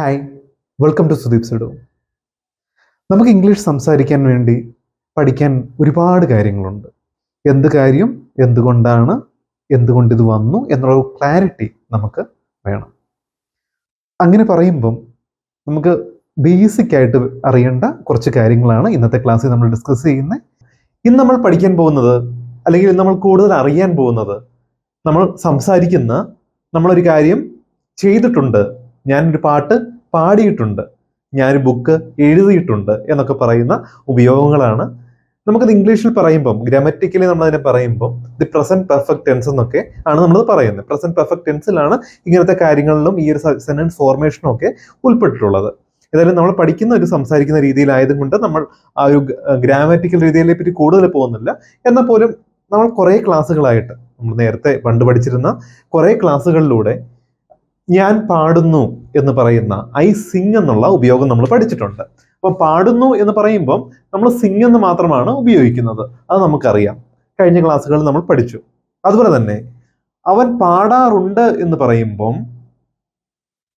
Hi welcome to Sudeep Sudu നമുക്ക് English സംസാരിക്കാൻ വേണ്ടി പഠിക്കാൻ ഒരുപാട് കാര്യങ്ങളുണ്ട്. എന്ത് കാര്യം എന്തുകൊണ്ടാണ് എന്തുകൊണ്ട് ഇത് വന്നു എന്നുള്ള ക്ലാരിറ്റി നമുക്ക് വേണം. അങ്ങനെ പറയുമ്പം നമുക്ക് ബേസിക് ആയിട്ട് അറിയേണ്ട കുറച്ച് കാര്യങ്ങളാണ് ഇന്നത്തെ ക്ലാസ്സിൽ നമ്മൾ ഡിസ്കസ് ചെയ്യുന്നത് ഇന്ന് നമ്മൾ പഠിക്കാൻ പോകുന്നത് അല്ലെങ്കിൽ നമ്മൾ കൂടുതൽ അറിയാൻ പോകുന്നത് നമ്മൾ സംസാരിക്കുന്ന നമ്മളൊരു കാര്യം ചെയ്തിട്ടുണ്ട്. ഞാനൊരു പാട്ട് പാടിയിട്ടുണ്ട്. ഞാനൊരു ബുക്ക് എഴുതിയിട്ടുണ്ട് എന്നൊക്കെ പറയുന്ന ഉപയോഗങ്ങളാണ്. നമുക്കത് ഇംഗ്ലീഷിൽ പറയുമ്പം ഗ്രാമറ്റിക്കലി നമ്മൾ അതിനെ പറയുമ്പോൾ ദി പ്രസന്റ് പെർഫെക്റ്റ് ടെൻസ് എന്നൊക്കെ ആണ് നമ്മൾ പറയുന്നത്. പ്രസന്റ് പെർഫെക്റ്റ് ടെൻസിലാണ് ഇങ്ങനത്തെ കാര്യങ്ങളിലും ഈ ഒരു സെന്റൻസ് ഫോർമേഷനും ഒക്കെ ഉൾപ്പെട്ടിട്ടുള്ളത്. ഏതായാലും നമ്മൾ പഠിക്കുന്ന ഒരു സംസാരിക്കുന്ന രീതിയിലായതും കൊണ്ട് നമ്മൾ ആ ഒരു ഗ്രാമറ്റിക്കൽ രീതിയിലെ പറ്റി കൂടുതൽ പോകുന്നില്ല. എന്നാൽ പോലും നമ്മൾ കുറേ ക്ലാസ്സുകളായിട്ട് നമ്മൾ നേരത്തെ പണ്ട് പഠിച്ചിരുന്ന കുറേ ക്ലാസ്സുകളിലൂടെ ഞാൻ പാടുന്നു എന്ന് പറയുന്ന ഐ സിങ് എന്നുള്ള ഉപയോഗം നമ്മൾ പഠിച്ചിട്ടുണ്ട്. അപ്പോൾ പാടുന്നു എന്ന് പറയുമ്പം നമ്മൾ സിങ് എന്ന് മാത്രമാണ് ഉപയോഗിക്കുന്നത്. അത് നമുക്കറിയാം. കഴിഞ്ഞ ക്ലാസ്സുകളിൽ നമ്മൾ പഠിച്ചു. അതുപോലെ തന്നെ അവൻ പാടാറുണ്ട് എന്ന് പറയുമ്പം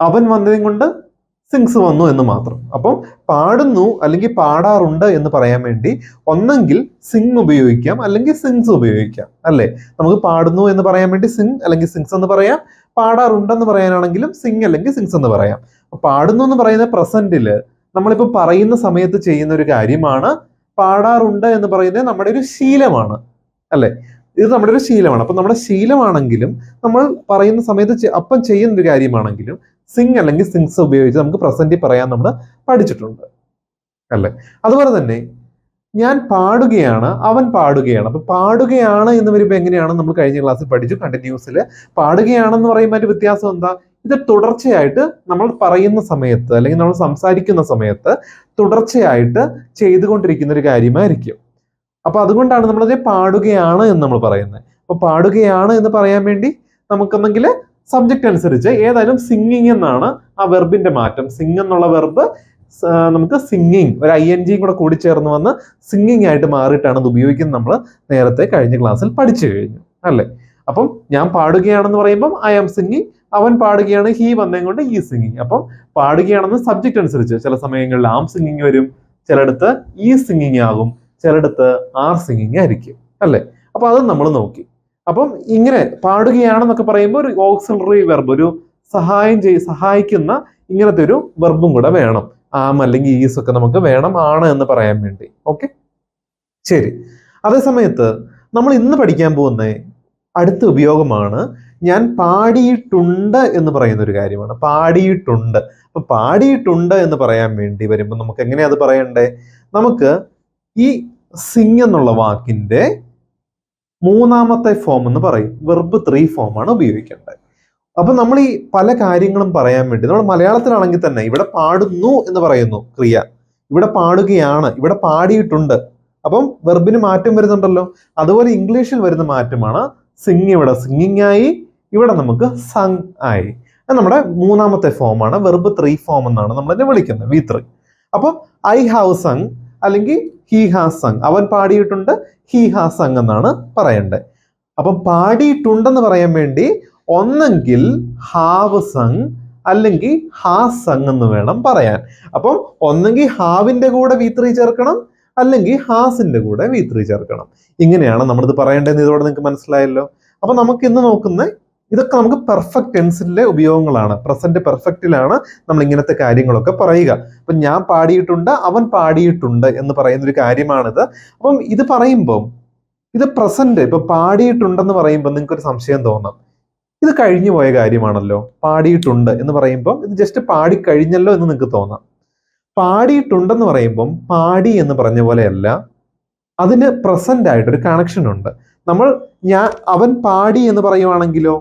അവൻ വന്നതും കൊണ്ട് സിങ്സ് വന്നു എന്ന് മാത്രം. അപ്പം പാടുന്നു അല്ലെങ്കിൽ പാടാറുണ്ട് എന്ന് പറയാൻ വേണ്ടി ഒന്നെങ്കിൽ സിങ് ഉപയോഗിക്കാം അല്ലെങ്കിൽ സിങ്സ് ഉപയോഗിക്കാം. അല്ലേ? നമുക്ക് പാടുന്നു എന്ന് പറയാൻ വേണ്ടി സിങ് അല്ലെങ്കിൽ സിങ്സ് എന്ന് പറയാം. പാടാറുണ്ടെന്ന് പറയാനാണെങ്കിലും സിങ് അല്ലെങ്കിൽ സിങ്സ് എന്ന് പറയാം. പാടുന്നു എന്ന് പറയുന്ന പ്രസന്റിൽ നമ്മളിപ്പോൾ പറയുന്ന സമയത്ത് ചെയ്യുന്ന ഒരു കാര്യമാണ് പാടാറുണ്ട് എന്ന് പറയുന്നത് നമ്മുടെ ഒരു ശീലമാണ് അല്ലെ? ഇത് നമ്മുടെ ഒരു ശീലമാണ്. അപ്പൊ നമ്മുടെ ശീലമാണെങ്കിലും നമ്മൾ പറയുന്ന സമയത്ത് അപ്പം ചെയ്യുന്ന ഒരു കാര്യമാണെങ്കിലും സിങ് അല്ലെങ്കിൽ സിങ്സ് ഉപയോഗിച്ച് നമുക്ക് പ്രസന്റിൽ പറയാൻ നമ്മൾ പഠിച്ചിട്ടുണ്ട് അല്ലെ? അതുപോലെ തന്നെ ഞാൻ പാടുകയാണ് അവൻ പാടുകയാണ്. അപ്പൊ പാടുകയാണ് എന്ന് വരുമ്പോൾ എങ്ങനെയാണ് നമ്മൾ കഴിഞ്ഞ ക്ലാസ്സിൽ പഠിച്ചു കണ്ടിന്യൂസിൽ പാടുകയാണെന്ന് പറയുമ്പോൾ അതിന്റെ വ്യത്യാസം എന്താ? ഇത് തുടർച്ചയായിട്ട് നമ്മൾ പറയുന്ന സമയത്ത് അല്ലെങ്കിൽ നമ്മൾ സംസാരിക്കുന്ന സമയത്ത് തുടർച്ചയായിട്ട് ചെയ്തുകൊണ്ടിരിക്കുന്ന ഒരു കാര്യമായിരിക്കും. അപ്പൊ അതുകൊണ്ടാണ് നമ്മളതിനെ പാടുകയാണ് എന്ന് നമ്മൾ പറയുന്നത്. അപ്പൊ പാടുകയാണ് എന്ന് പറയാൻ വേണ്ടി നമുക്കെന്നെങ്കിൽ സബ്ജക്റ്റ് അനുസരിച്ച് ഏതായാലും സിംഗിങ് എന്നാണ് ആ വെർബിന്റെ മാറ്റം. സിംഗ് എന്നുള്ള വെർബ് നമുക്ക് സിംഗിങ് ഒരു ഐ എൻ ജിയും കൂടെ കൂടി ചേർന്ന് വന്ന് സിംഗിങ് ആയിട്ട് മാറിയിട്ടാണ് അത് ഉപയോഗിക്കുന്നത് നമ്മൾ നേരത്തെ കഴിഞ്ഞ ക്ലാസ്സിൽ പഠിച്ചു കഴിഞ്ഞു അല്ലേ? അപ്പം ഞാൻ പാടുകയാണെന്ന് പറയുമ്പം ഐ ആം സിംഗിങ് അവൻ പാടുകയാണ് ഹി വന്നതും കൊണ്ട് ഈ സിംഗിങ് അപ്പം പാടുകയാണെന്ന് സബ്ജക്റ്റ് അനുസരിച്ച് ചില സമയങ്ങളിൽ ആം സിംഗിങ് വരും ചിലയിടത്ത് ഈ സിംഗിങ് ആകും ചിലയിടത്ത് ആർ സിംഗിങ് ആയിരിക്കും അല്ലേ? അപ്പൊ അത് നമ്മൾ നോക്കി. അപ്പം ഇങ്ങനെ പാടുകയാണെന്നൊക്കെ പറയുമ്പോൾ ഒരു ഓക്സിലറി വെർബ് ഒരു സഹായം ചെയ് സഹായിക്കുന്ന ഇങ്ങനത്തെ ഒരു വെർബും കൂടെ വേണം. ആം അല്ലെങ്കിൽ ഈസ് ഒക്കെ നമുക്ക് വേണം ആണ് എന്ന് പറയാൻ വേണ്ടി. ഓക്കെ ശരി. അതേ സമയത്ത് നമ്മൾ ഇന്ന് പഠിക്കാൻ പോകുന്ന അടുത്ത ഉപയോഗമാണ് ഞാൻ പാടിയിട്ടുണ്ട് എന്ന് പറയുന്ന ഒരു കാര്യമാണ്. പാടിയിട്ടുണ്ട്. അപ്പൊ പാടിയിട്ടുണ്ട് എന്ന് പറയാൻ വേണ്ടി വരുമ്പോൾ നമുക്ക് എങ്ങനെയാ അത് പറയണ്ടേ? നമുക്ക് ഈ സിങ് എന്നുള്ള വാക്കിന്റെ മൂന്നാമത്തെ ഫോം എന്ന് പറയും. വെർബ് ത്രീ ഫോമാണ് ഉപയോഗിക്കേണ്ടത്. അപ്പൊ നമ്മൾ ഈ പല കാര്യങ്ങളും പറയാൻ വേണ്ടി നമ്മൾ മലയാളത്തിലാണെങ്കിൽ തന്നെ ഇവിടെ പാടുന്നു എന്ന് പറയുന്നു ക്രിയ. ഇവിടെ പാടുകയാണ് ഇവിടെ പാടിയിട്ടുണ്ട്. അപ്പം വെർബിന് മാറ്റം വരുന്നുണ്ടല്ലോ. അതുപോലെ ഇംഗ്ലീഷിൽ വരുന്ന മാറ്റമാണ് സിംഗ് ഇവിടെ. സിംഗിങ് ആയി ഇവിടെ നമുക്ക് സങ് ആയി. നമ്മുടെ മൂന്നാമത്തെ ഫോമാണ് വെർബ് ത്രീ ഫോം എന്നാണ് നമ്മൾ എന്നെ വിളിക്കുന്നത്. വി ത്രീ അപ്പം ഐ ഹാവ് സങ് അല്ലെങ്കിൽ ഹി ഹാസ് സങ് അവൻ പാടിയിട്ടുണ്ട് ഹി ഹാസ് സങ് എന്നാണ് പറയേണ്ടത് അപ്പം പാടിയിട്ടുണ്ടെന്ന് പറയാൻ വേണ്ടി ഒന്നെങ്കിൽ ഹാവ് സങ് അല്ലെങ്കിൽ ഹാ സങ് എന്ന് വേണം പറയാൻ. അപ്പം ഒന്നെങ്കിൽ ഹാവിന്റെ കൂടെ വി ചേർക്കണം അല്ലെങ്കിൽ ഹാസിന്റെ കൂടെ വി ചേർക്കണം. ഇങ്ങനെയാണ് നമ്മളിത് പറയേണ്ടതെന്ന് ഇതോടെ നിങ്ങൾക്ക് മനസ്സിലായല്ലോ. അപ്പൊ നമുക്ക് ഇന്ന് നോക്കുന്ന ഇതൊക്കെ നമുക്ക് പെർഫെക്റ്റ് ടെൻസിലെ ഉപയോഗങ്ങളാണ്. പ്രസന്റ് പെർഫെക്റ്റിലാണ് നമ്മൾ ഇങ്ങനത്തെ കാര്യങ്ങളൊക്കെ പറയുക. അപ്പൊ ഞാൻ പാടിയിട്ടുണ്ട് അവൻ പാടിയിട്ടുണ്ട് എന്ന് പറയുന്ന ഒരു കാര്യമാണിത്. അപ്പം ഇത് പറയുമ്പം ഇത് പ്രസന്റ് ഇപ്പൊ പാടിയിട്ടുണ്ടെന്ന് പറയുമ്പോൾ നിങ്ങൾക്ക് ഒരു സംശയം തോന്നാം. ഇത് കഴിഞ്ഞു പോയ കാര്യമാണല്ലോ. പാടിയിട്ടുണ്ട് എന്ന് പറയുമ്പോൾ ഇത് ജസ്റ്റ് പാടി കഴിഞ്ഞല്ലോ എന്ന് നിങ്ങൾക്ക് തോന്നാം. പാടിയിട്ടുണ്ടെന്ന് പറയുമ്പം പാടി എന്ന് പറഞ്ഞ പോലെയല്ല അതിന് പ്രസന്റ് ആയിട്ടൊരു കണക്ഷൻ ഉണ്ട്. നമ്മൾ ഞാൻ അവൻ പാടി എന്ന് പറയുവാണെങ്കിലോ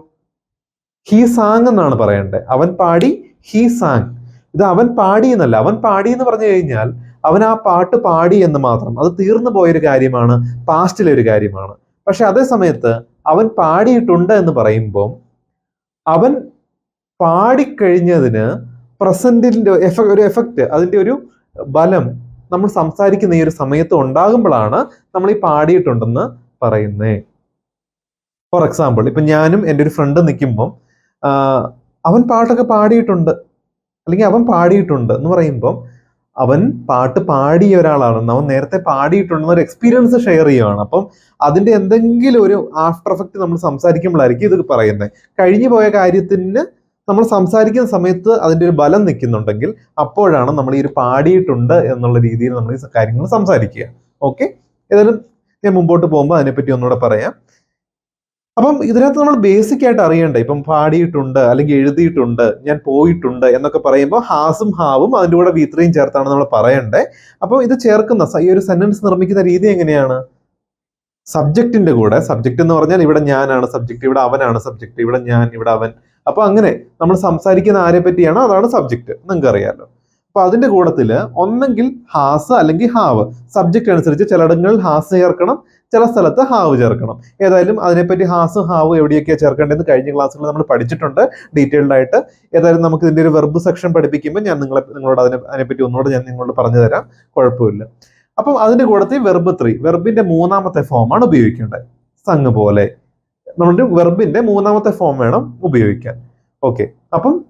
ഹീ സാങ് എന്നാണ് പറയേണ്ടത് അവൻ പാടി ഹീ സാങ് ഇത് അവൻ പാടി എന്നല്ല. അവൻ പാടി എന്ന് പറഞ്ഞു കഴിഞ്ഞാൽ അവൻ ആ പാട്ട് പാടി എന്ന് മാത്രം. അത് തീർന്നു പോയൊരു കാര്യമാണ് പാസ്റ്റിലെ ഒരു കാര്യമാണ്. പക്ഷെ അതേ സമയത്ത് അവൻ പാടിയിട്ടുണ്ട് എന്ന് പറയുമ്പോൾ അവൻ പാടിക്കഴിഞ്ഞതിന് പ്രസന്റിന്റെ ഒരു എഫക്റ്റ് അതിന്റെ ഒരു ബലം നമ്മൾ സംസാരിക്കുന്ന ഈ ഒരു സമയത്ത് ഉണ്ടാകുമ്പോഴാണ് നമ്മൾ ഈ പാടിയിട്ടുണ്ടെന്ന് പറയുന്നേ. ഫോർ എക്സാമ്പിൾ ഇപ്പൊ ഞാനും എന്റെ ഒരു ഫ്രണ്ട് നിൽക്കുമ്പം അവൻ പാട്ടൊക്കെ പാടിയിട്ടുണ്ട്. അല്ലെങ്കിൽ അവൻ പാടിയിട്ടുണ്ട് എന്ന് പറയുമ്പോൾ അവൻ പാട്ട് പാടിയ ഒരാളാണ്. അവൻ നേരത്തെ പാടിയിട്ടുണ്ടെന്ന ഒരു എക്സ്പീരിയൻസ് ഷെയർ ചെയ്യുകയാണ് അപ്പം അതിന്റെ എന്തെങ്കിലും ഒരു ആഫ്റ്റർ എഫക്റ്റ് നമ്മൾ സംസാരിക്കുമ്പോഴായിരിക്കും ഇത് പറയുന്നത്. കഴിഞ്ഞു പോയ കാര്യത്തിന് നമ്മൾ സംസാരിക്കുന്ന സമയത്ത് അതിന്റെ ഒരു ബലം നിൽക്കുന്നുണ്ടെങ്കിൽ അപ്പോഴാണ് നമ്മൾ ഈ ഒരു പാടിയിട്ടുണ്ട് എന്നുള്ള രീതിയിൽ നമ്മൾ ഈ കാര്യങ്ങൾ സംസാരിക്കുക. ഓക്കെ ഏതായാലും ഞാൻ മുമ്പോട്ട് പോകുമ്പോൾ അതിനെപ്പറ്റി ഒന്നുകൂടെ പറയാം. അപ്പം ഇതിനകത്ത് നമ്മൾ ബേസിക് ആയിട്ട് അറിയണ്ടേ? ഇപ്പം പാടിയിട്ടുണ്ട് അല്ലെങ്കിൽ എഴുതിയിട്ടുണ്ട് ഞാൻ പോയിട്ടുണ്ട് എന്നൊക്കെ പറയുമ്പോൾ ഹാസും ഹാവും അതിന്റെ കൂടെ വീത്രയും ചേർത്താണ് നമ്മൾ പറയണ്ടേ? അപ്പോൾ ഇത് ചേർക്കുന്ന ഈ ഒരു സെന്റൻസ് നിർമ്മിക്കുന്ന രീതി എങ്ങനെയാണ്? സബ്ജക്റ്റിന്റെ കൂടെ സബ്ജക്റ്റ് എന്ന് പറഞ്ഞാൽ ഇവിടെ ഞാനാണ് സബ്ജക്റ്റ് ഇവിടെ അവനാണ് സബ്ജക്റ്റ് ഇവിടെ ഞാൻ ഇവിടെ അവൻ. അപ്പൊ അങ്ങനെ നമ്മൾ സംസാരിക്കുന്ന ആരെ പറ്റിയാണോ അതാണ് സബ്ജക്റ്റ് നിങ്ങൾക്ക് അറിയാലോ അപ്പൊ അതിന്റെ കൂട്ടത്തിൽ ഒന്നെങ്കിൽ ഹാസ് അല്ലെങ്കിൽ ഹാവ്. സബ്ജക്റ്റ് അനുസരിച്ച് ചിലയിടങ്ങളിൽ ഹാസ് ചേർക്കണം ചില സ്ഥലത്ത് ഹാവ് ചേർക്കണം. ഏതായാലും അതിനെപ്പറ്റി ഹാസും ഹാവ് എവിടെയൊക്കെയാണ് ചേർക്കേണ്ടതെന്ന് കഴിഞ്ഞ ക്ലാസ്സുകളിൽ നമ്മൾ പഠിച്ചിട്ടുണ്ട്. ഡീറ്റെയിൽഡ് ആയിട്ട് ഏതായാലും നമുക്ക് ഇതിന്റെ ഒരു വെർബ് സെക്ഷൻ പഠിപ്പിക്കുമ്പോൾ ഞാൻ നിങ്ങളെ നിങ്ങളോട് അതിനെ അതിനെപ്പറ്റി ഒന്നുകൂടെ ഞാൻ നിങ്ങളോട് പറഞ്ഞു തരാം കുഴപ്പമില്ല. അപ്പം അതിന്റെ കൂടത്തിൽ വെർബ് ത്രീ വെർബിന്റെ മൂന്നാമത്തെ ഫോമാണ് ഉപയോഗിക്കേണ്ടത്. സംഘ് പോലെ. നമ്മുടെ വെർബിന്റെ മൂന്നാമത്തെ ഫോം വേണം ഉപയോഗിക്കാൻ. ഓക്കെ അപ്പം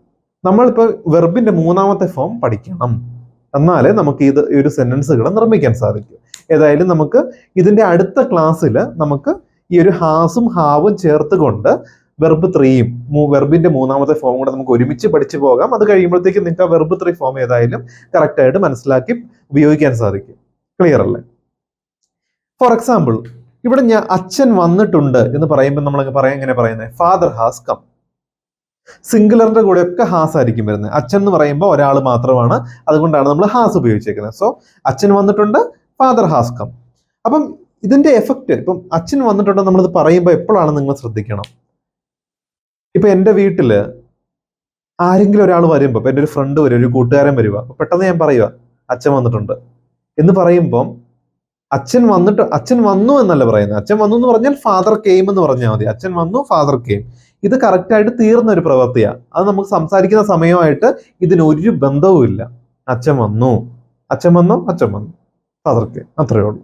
നമ്മളിപ്പോൾ വെർബിന്റെ മൂന്നാമത്തെ ഫോം പഠിക്കണം. എന്നാലേ നമുക്ക് ഇത് ഈ ഒരു സെന്റൻസുകൾ നിർമ്മിക്കാൻ സാധിക്കും. ഏതായാലും നമുക്ക് ഇതിന്റെ അടുത്ത ക്ലാസ്സിൽ നമുക്ക് ഈ ഒരു ഹാസും ഹാവും ചേർത്തുകൊണ്ട് വെർബ് ത്രീയും വെർബിന്റെ മൂന്നാമത്തെ ഫോം കൂടെ നമുക്ക് ഒരുമിച്ച് പഠിച്ചു പോകാം. അത് കഴിയുമ്പോഴത്തേക്ക് നിങ്ങൾക്ക് ആ വെർബ് ത്രീ ഫോം ഏതായാലും കറക്റ്റായിട്ട് മനസ്സിലാക്കി ഉപയോഗിക്കാൻ സാധിക്കും. ക്ലിയർ അല്ലേ? ഫോർ എക്സാമ്പിൾ ഇവിടെ ഞാൻ അച്ഛൻ വന്നിട്ടുണ്ട് എന്ന് പറയുമ്പോൾ നമ്മൾ പറയാൻ എങ്ങനെ പറയുന്നത് ഫാദർ ഹാസ് കം സിംഗുലറിന്റെ കൂടെ ഒക്കെ ഹാസ് ആയിരിക്കും വരുന്നത്. അച്ഛൻ എന്ന് പറയുമ്പോൾ ഒരാൾ മാത്രമാണ്. അതുകൊണ്ടാണ് നമ്മൾ ഹാസ് ഉപയോഗിച്ചേക്കുന്നത്. സോ അച്ഛൻ വന്നിട്ടുണ്ട് ഫാദർ ഹാസ് കം അപ്പം ഇതിന്റെ എഫക്റ്റ് ഇപ്പം അച്ഛൻ വന്നിട്ടുണ്ട് നമ്മളിത് പറയുമ്പോൾ എപ്പോഴാണ് നിങ്ങൾ ശ്രദ്ധിക്കണം? ഇപ്പൊ എന്റെ വീട്ടിൽ ആരെങ്കിലും ഒരാൾ വരുമ്പോൾ ഇപ്പൊ എന്റെ ഒരു ഫ്രണ്ട് വരും ഒരു കൂട്ടുകാരൻ വരിക പെട്ടെന്ന് ഞാൻ പറയുക അച്ഛൻ വന്നിട്ടുണ്ട് എന്ന് പറയുമ്പം അച്ഛൻ വന്നിട്ട് അച്ഛൻ വന്നു എന്നല്ല പറയുന്നത്? അച്ഛൻ വന്നു എന്ന് പറഞ്ഞാൽ ഫാദർ കെയിം എന്ന് പറഞ്ഞാൽ മതി. അച്ഛൻ വന്നു ഫാദർ കെയിം ഇത് കറക്റ്റായിട്ട് തീർന്ന ഒരു പ്രവൃത്തിയാണ് അത് നമുക്ക് സംസാരിക്കുന്ന സമയമായിട്ട് ഇതിനൊരു ബന്ധവുമില്ല അച്ഛൻ വന്നു. അച്ഛൻ വന്നു അച്ഛൻ വന്നു. ഫാദർ കെയിം അത്രയേ ഉള്ളൂ.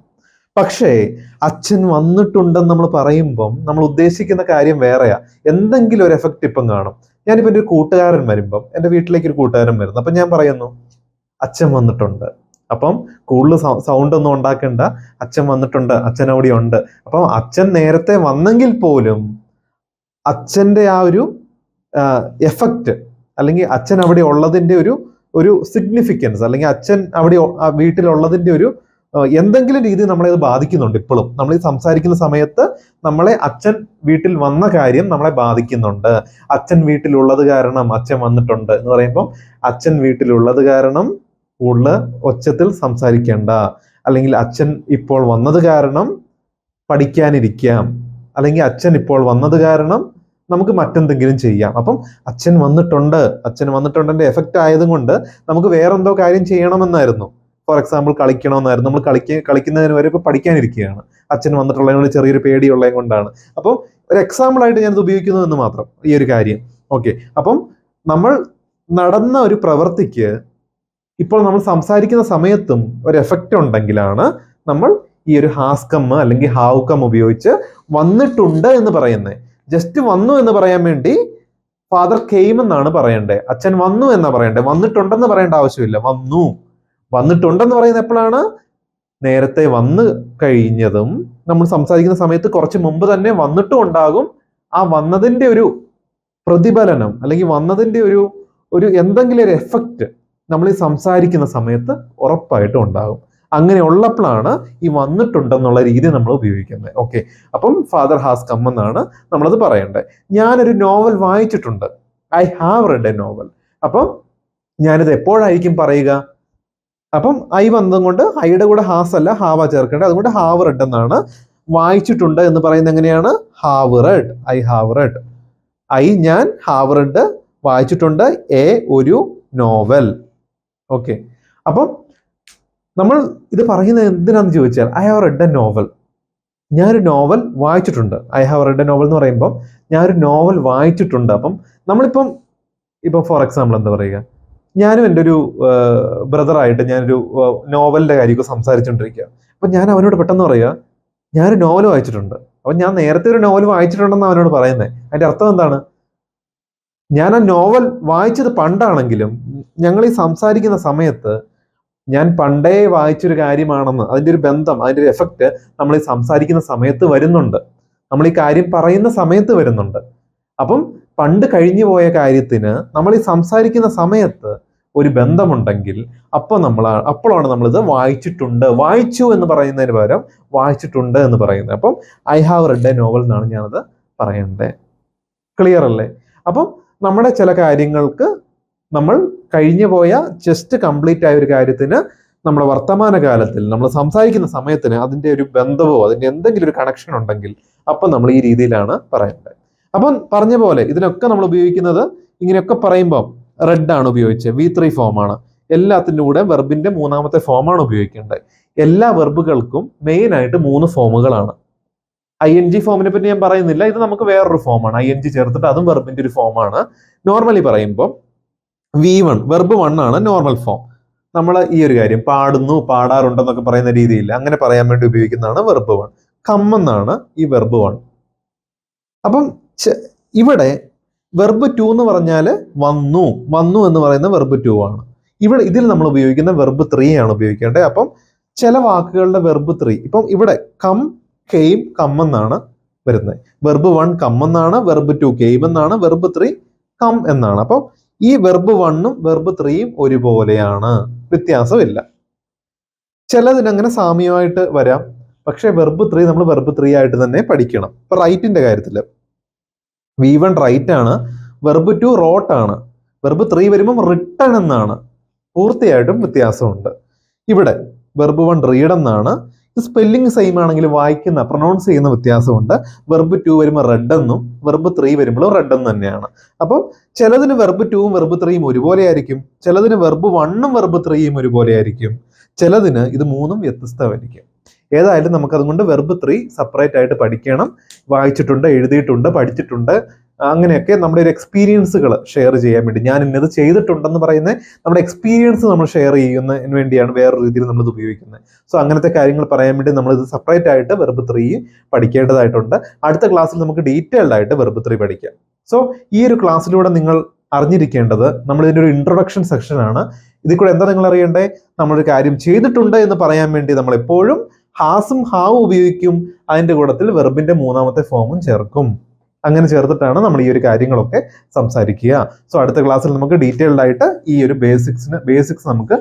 പക്ഷേ അച്ഛൻ വന്നിട്ടുണ്ടെന്ന് നമ്മൾ പറയുമ്പം നമ്മൾ ഉദ്ദേശിക്കുന്ന കാര്യം വേറെയാ. എന്തെങ്കിലും ഒരു എഫക്റ്റ് ഇപ്പം കാണും. ഞാനിപ്പോൾ എന്റെ ഒരു കൂട്ടുകാരൻ വരുമ്പം എന്റെ വീട്ടിലേക്ക് ഒരു കൂട്ടുകാരൻ വരുന്നു. അപ്പം ഞാൻ പറയുന്നു അച്ഛൻ വന്നിട്ടുണ്ട്. അപ്പം കൂടുതൽ സൗണ്ട് ഒന്നും ഉണ്ടാക്കണ്ട. അച്ഛൻ വന്നിട്ടുണ്ട് അച്ഛൻ അവിടെ ഉണ്ട്. അപ്പം അച്ഛൻ നേരത്തെ വന്നെങ്കിൽ പോലും അച്ഛന്റെ ആ ഒരു എഫക്റ്റ് അല്ലെങ്കിൽ അച്ഛൻ അവിടെ ഉള്ളതിന്റെ ഒരു ഒരു സിഗ്നിഫിക്കൻസ് അല്ലെങ്കിൽ അച്ഛൻ അവിടെ വീട്ടിലുള്ളതിന്റെ ഒരു എന്തെങ്കിലും രീതി നമ്മളെ അത് ബാധിക്കുന്നുണ്ട് ഇപ്പോഴും. നമ്മൾ ഈ സംസാരിക്കുന്ന സമയത്ത് നമ്മളെ അച്ഛൻ വീട്ടിൽ വന്ന കാര്യം നമ്മളെ ബാധിക്കുന്നുണ്ട്. അച്ഛൻ വീട്ടിലുള്ളത് കാരണം അച്ഛൻ വന്നിട്ടുണ്ട് എന്ന് പറയുമ്പോൾ അച്ഛൻ വീട്ടിലുള്ളത് കാരണം കൂടുതൽ ഒച്ചത്തിൽ സംസാരിക്കേണ്ട. അല്ലെങ്കിൽ അച്ഛൻ ഇപ്പോൾ വന്നത് കാരണം പഠിക്കാനിരിക്കാം. അല്ലെങ്കിൽ അച്ഛൻ ഇപ്പോൾ വന്നത് കാരണം നമുക്ക് മറ്റെന്തെങ്കിലും ചെയ്യാം. അപ്പം അച്ഛൻ വന്നിട്ടുണ്ട്. അച്ഛൻ വന്നിട്ടുണ്ടെന്റെ എഫക്റ്റ് ആയതുകൊണ്ട് നമുക്ക് വേറെന്തോ കാര്യം ചെയ്യണമെന്നായിരുന്നു. ഫോർ എക്സാമ്പിൾ കളിക്കണമെന്നായിരുന്നു. നമ്മൾ കളിക്ക കളിക്കുന്നതിന് വരെ ഇപ്പൊ പഠിക്കാനിരിക്കുകയാണ്. അച്ഛൻ വന്നിട്ടുള്ളതിനോട് ചെറിയൊരു പേടിയുള്ളതും കൊണ്ടാണ്. അപ്പം ഒരു എക്സാമ്പിൾ ആയിട്ട് ഞാനിത് ഉപയോഗിക്കുന്നു എന്ന് മാത്രം ഈ ഒരു കാര്യം. ഓക്കെ അപ്പം നമ്മൾ നടന്ന ഒരു പ്രവൃത്തിക്ക് ഇപ്പോൾ നമ്മൾ സംസാരിക്കുന്ന സമയത്തും ഒരു എഫക്റ്റ് ഉണ്ടെങ്കിലാണ് നമ്മൾ ഈ ഒരു ഹാസ്കം അല്ലെങ്കിൽ ഹാവുക്കം ഉപയോഗിച്ച് വന്നിട്ടുണ്ട് എന്ന് പറയുന്നത്. ജസ്റ്റ് വന്നു എന്ന് പറയാൻ വേണ്ടി ഫാദർ കെയിം എന്നാണ് പറയണ്ടേ. അച്ഛൻ വന്നു എന്നാ പറയണ്ടേ. വന്നിട്ടുണ്ടെന്ന് പറയേണ്ട ആവശ്യമില്ല. വന്നു. വന്നിട്ടുണ്ടെന്ന് പറയുന്നത് എപ്പോഴാണ്? നേരത്തെ വന്ന് കഴിഞ്ഞതും നമ്മൾ സംസാരിക്കുന്ന സമയത്ത് കുറച്ച് മുമ്പ് തന്നെ വന്നിട്ടും ഉണ്ടാകും. ആ വന്നതിന്റെ ഒരു പ്രതിഫലനം അല്ലെങ്കിൽ വന്നതിന്റെ ഒരു ഒരു എന്തെങ്കിലും ഒരു എഫക്റ്റ് നമ്മൾ ഈ സംസാരിക്കുന്ന സമയത്ത് ഉറപ്പായിട്ടും ഉണ്ടാകും. അങ്ങനെ ഉള്ളപ്പോഴാണ് ഈ വന്നിട്ടുണ്ടെന്നുള്ള രീതി നമ്മൾ ഉപയോഗിക്കുന്നത്. ഓക്കെ അപ്പം ഫാദർ ഹാസ് കം എന്നാണ് നമ്മളത് പറയേണ്ടത്. ഞാനൊരു നോവൽ വായിച്ചിട്ടുണ്ട്. I have read a novel അപ്പം ഞാനിത് എപ്പോഴായിരിക്കും പറയുക? അപ്പം ഐ വന്നതും കൊണ്ട് ഐയുടെ കൂടെ ഹാസ് അല്ല ഹാവ ചേർക്കേണ്ടത്. അതുകൊണ്ട് ഹാവ് റെഡ് എന്നാണ് വായിച്ചിട്ടുണ്ട് എന്ന് പറയുന്നത് എങ്ങനെയാണ്? Have read I have read I ഞാൻ ഹാവ് റെഡ് വായിച്ചിട്ടുണ്ട്. എ ഒരു നോവൽ. ഓക്കെ അപ്പം നമ്മൾ ഇത് പറയുന്നത് എന്തിനാന്ന് ചോദിച്ചാൽ I have read a novel ഞാനൊരു നോവൽ വായിച്ചിട്ടുണ്ട്. I have read a novel എന്ന് പറയുമ്പോൾ ഞാനൊരു നോവൽ വായിച്ചിട്ടുണ്ട്. അപ്പം നമ്മളിപ്പം ഇപ്പം ഫോർ എക്സാമ്പിൾ എന്താ പറയുക? ഞാനും എന്റെ ഒരു ബ്രദറായിട്ട് ഞാനൊരു നോവലിന്റെ കാര്യമൊക്കെ സംസാരിച്ചുകൊണ്ടിരിക്കുക. അപ്പം ഞാൻ അവനോട് പെട്ടെന്ന് പറയുക ഞാനൊരു നോവൽ വായിച്ചിട്ടുണ്ട്. അപ്പം ഞാൻ നേരത്തെ ഒരു നോവൽ വായിച്ചിട്ടുണ്ടെന്ന് അവനോട് പറയുന്നത് അതിന്റെ അർത്ഥം എന്താണ്? ഞാൻ ആ നോവൽ വായിച്ചത് പണ്ടാണെങ്കിലും ഞങ്ങൾ ഈ സംസാരിക്കുന്ന സമയത്ത് ഞാൻ പണ്ടേ വായിച്ചൊരു കാര്യമാണെന്ന് അതിന്റെ ഒരു ബന്ധം അതിന്റെ ഒരു എഫക്റ്റ് നമ്മൾ ഈ സംസാരിക്കുന്ന സമയത്ത് വരുന്നുണ്ട്. നമ്മൾ ഈ കാര്യം പറയുന്ന സമയത്ത് വരുന്നുണ്ട്. അപ്പം പണ്ട് കഴിഞ്ഞു പോയ കാര്യത്തിന് നമ്മൾ ഈ സംസാരിക്കുന്ന സമയത്ത് ഒരു ബന്ധമുണ്ടെങ്കിൽ അപ്പോൾ നമ്മൾ അപ്പോഴാണ് നമ്മളിത് വായിച്ചിട്ടുണ്ട്. വായിച്ചു എന്ന് പറയുന്നതിന് പകരം വായിച്ചിട്ടുണ്ട് എന്ന് പറയുന്നത്. അപ്പം I have read a novel എന്നാണ് ഞാനത് പറയേണ്ടത്. ക്ലിയർ അല്ലേ? അപ്പം നമ്മുടെ ചില കാര്യങ്ങൾക്ക് നമ്മൾ കഴിഞ്ഞു പോയ ജസ്റ്റ് കംപ്ലീറ്റ് ആയ ഒരു കാര്യത്തിന് നമ്മുടെ വർത്തമാനകാലത്തിൽ നമ്മൾ സംസാരിക്കുന്ന സമയത്തിന് അതിന്റെ ഒരു ബന്ധമോ അതിന്റെ എന്തെങ്കിലും ഒരു കണക്ഷൻ ഉണ്ടെങ്കിൽ അപ്പം നമ്മൾ ഈ രീതിയിലാണ് പറയേണ്ടത്. അപ്പം പറഞ്ഞ പോലെ ഇതിനൊക്കെ നമ്മൾ ഉപയോഗിക്കുന്നത് ഇങ്ങനെയൊക്കെ പറയുമ്പോൾ റെഡ് ആണ് ഉപയോഗിച്ചത് വി ത്രീ ഫോമാണ് എല്ലാത്തിന്റെ കൂടെ വെർബിന്റെ മൂന്നാമത്തെ ഫോമാണ് ഉപയോഗിക്കേണ്ടത്. എല്ലാ വെർബുകൾക്കും മെയിൻ ആയിട്ട് മൂന്ന് ഫോമുകളാണ് ഐ എൻ ജി ഫോമിനെ പറ്റി ഞാൻ പറയുന്നില്ല. ഇത് നമുക്ക് വേറൊരു ഫോമാണ് ഐ എൻ ജി ചേർത്തിട്ട് അതും വെർബിന്റെ ഒരു ഫോമാണ് നോർമലി പറയുമ്പോൾ വി വൺ വെർബ് വൺ ആണ് നോർമൽ ഫോം നമ്മൾ ഈ ഒരു കാര്യം പാടുന്നു പാടാറുണ്ടെന്നൊക്കെ പറയുന്ന രീതിയിൽ അങ്ങനെ പറയാൻ വേണ്ടി ഉപയോഗിക്കുന്നതാണ് വെർബ് വൺ കമ്മെന്നാണ് ഈ വെർബ് വൺ അപ്പം ഇവിടെ വെർബ് ടു എന്ന് പറഞ്ഞാൽ വന്നു. വന്നു എന്ന് പറയുന്ന വെർബ് ടു ആണ്. ഇവിടെ ഇതിൽ നമ്മൾ ഉപയോഗിക്കുന്ന വെർബ് ത്രീ ആണ് ഉപയോഗിക്കേണ്ടത്. അപ്പം ചില വാക്കുകളുടെ വെർബ് ത്രീ ഇപ്പം ഇവിടെ കം കെയിം കം എന്നാണ് വരുന്നത്. വെർബ് വൺ കം എന്നാണ് വെർബ് ടു കെയിം എന്നാണ് വെർബ് ത്രീ കം എന്നാണ്. അപ്പം ഈ വെർബ് വണ്ണും വെർബ് ത്രീയും ഒരുപോലെയാണ്. വ്യത്യാസമില്ല. ചിലതിനങ്ങനെ സാമ്യമായിട്ട് വരാം. പക്ഷേ വെർബ് ത്രീ നമ്മൾ വെർബ് ത്രീ ആയിട്ട് തന്നെ പഠിക്കണം. ഇപ്പൊ റൈറ്റിന്റെ കാര്യത്തിൽ വി വൺ റൈറ്റ് ആണ് വെർബ് ടു റോട്ട് ആണ്. വെർബ് ത്രീ വരുമ്പം റിട്ടൺ എന്നാണ്. പൂർത്തിയായിട്ടും വ്യത്യാസമുണ്ട്. ഇവിടെ വെർബ് വൺ റീഡ് എന്നാണ് സ്പെല്ലിംഗ് സെയിം ആണെങ്കിൽ വായിക്കുന്ന പ്രൊനൗൺസ് ചെയ്യുന്ന വ്യത്യാസമുണ്ട്. വെർബ് ടു വരുമ്പോൾ റെഡ് എന്നും വെർബ് ത്രീ വരുമ്പോൾ റെഡ് എന്ന് തന്നെയാണ്. അപ്പം ചിലതിന് വെർബ് ടൂവും വെർബ് ത്രീയും ഒരുപോലെ ആയിരിക്കും. ചിലതിന് വെർബ് വണ്ണും വെർബ് ത്രീയും ഒരുപോലെ ആയിരിക്കും. ചിലതിന് ഇത് മൂന്നും വ്യത്യസ്തമായിരിക്കും. ഏതായാലും നമുക്ക് കൊണ്ട് വെർബ് ത്രീ സെപ്പറേറ്റ് ആയിട്ട് പഠിക്കണം. വായിച്ചിട്ടുണ്ട് എഴുതിയിട്ടുണ്ട് പഠിച്ചിട്ടുണ്ട്. അങ്ങനെയൊക്കെ നമ്മുടെ ഒരു എക്സ്പീരിയൻസുകൾ ഷെയർ ചെയ്യാൻ വേണ്ടി. ഞാൻ ഇന്നത് ചെയ്തിട്ടുണ്ടെന്ന് പറയുന്ന നമ്മുടെ എക്സ്പീരിയൻസ് നമ്മൾ ഷെയർ ചെയ്യുന്നതിന് വേണ്ടിയാണ് വേറൊരു രീതിയിൽ നമ്മൾ ഇത് ഉപയോഗിക്കുന്നത്. സോ അങ്ങനത്തെ കാര്യങ്ങൾ പറയാൻ വേണ്ടി നമ്മൾ ഇത് സെപ്പറേറ്റ് ആയിട്ട് വെർബ് ത്രീ പഠിക്കേണ്ടതായിട്ടുണ്ട്. അടുത്ത ക്ലാസ്സിൽ നമുക്ക് ഡീറ്റെയിൽഡ് ആയിട്ട് വെർബ് ത്രീ പഠിക്കാം. സോ ഈ ഒരു ക്ലാസ്സിലൂടെ നിങ്ങൾ അറിഞ്ഞിരിക്കേണ്ടത് നമ്മൾ ഇതിന്റെ ഒരു ഇൻട്രൊഡക്ഷൻ സെക്ഷനാണ് ഇതിൽ കൂടെ എന്താ നിങ്ങൾ അറിയേണ്ടത്? നമ്മളൊരു കാര്യം ചെയ്തിട്ടുണ്ട് എന്ന് പറയാൻ വേണ്ടി നമ്മൾ എപ്പോഴും ഹാസും ഹാവും ഉപയോഗിക്കും. അതിന്റെ കൂടത്തിൽ വെർബിന്റെ മൂന്നാമത്തെ ഫോമും ചേർക്കും. അങ്ങനെ ചേർത്തിട്ടാണ് നമ്മൾ ഈ ഒരു കാര്യങ്ങളൊക്കെ സംസാരിക്കുക. സോ അടുത്ത ക്ലാസ്സിൽ നമുക്ക് ഡീറ്റെയിൽഡ് ആയിട്ട് ഈ ഒരു ബേസിക്സിന് ബേസിക്സ് നമുക്ക്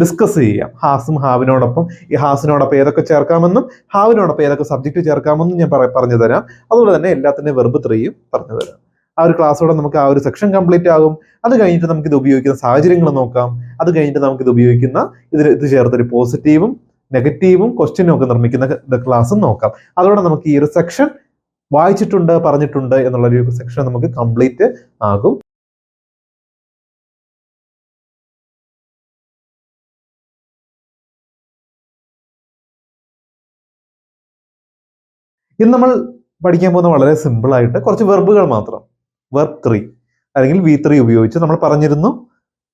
ഡിസ്കസ് ചെയ്യാം. ഹാസും ഹാവിനോടൊപ്പം ഈ ഹാസിനോടൊപ്പം ഏതൊക്കെ ചേർക്കാമെന്നും ഹാവിനോടൊപ്പം ഏതൊക്കെ സബ്ജക്റ്റ് ചേർക്കാമെന്നും ഞാൻ പറ- പറഞ്ഞു തരാം. അതുപോലെ തന്നെ എല്ലാത്തിന്റെ വെർബ് ത്രീയും പറഞ്ഞു തരാം. ആ ഒരു ക്ലാസ്സോടെ നമുക്ക് ആ ഒരു സെക്ഷൻ കംപ്ലീറ്റ് ആകും. അത് കഴിഞ്ഞിട്ട് നമുക്ക് ഇത് ഉപയോഗിക്കുന്ന സാഹചര്യങ്ങൾ നോക്കാം. അത് കഴിഞ്ഞിട്ട് നമുക്ക് ഇത് ഉപയോഗിക്കുന്ന ഇതിൽ ഇത് ചേർത്തൊരു പോസിറ്റീവും നെഗറ്റീവും ക്വസ്റ്റ്യനും ഒക്കെ നിർമ്മിക്കുന്ന ക്ലാസ്സും നോക്കാം. അതോടെ നമുക്ക് ഈ ഒരു സെക്ഷൻ വായിച്ചിട്ടുണ്ട് പറഞ്ഞിട്ടുണ്ട് എന്നുള്ള ഒരു സെക്ഷൻ നമുക്ക് കംപ്ലീറ്റ് ആകും. ഇന്ന് നമ്മൾ പഠിക്കാൻ പോകുന്ന വളരെ സിമ്പിൾ ആയിട്ട് കുറച്ച് വെർബുകൾ മാത്രം. വെർബ് ത്രീ അല്ലെങ്കിൽ വി ത്രീ ഉപയോഗിച്ച് നമ്മൾ പറഞ്ഞിരുന്നു.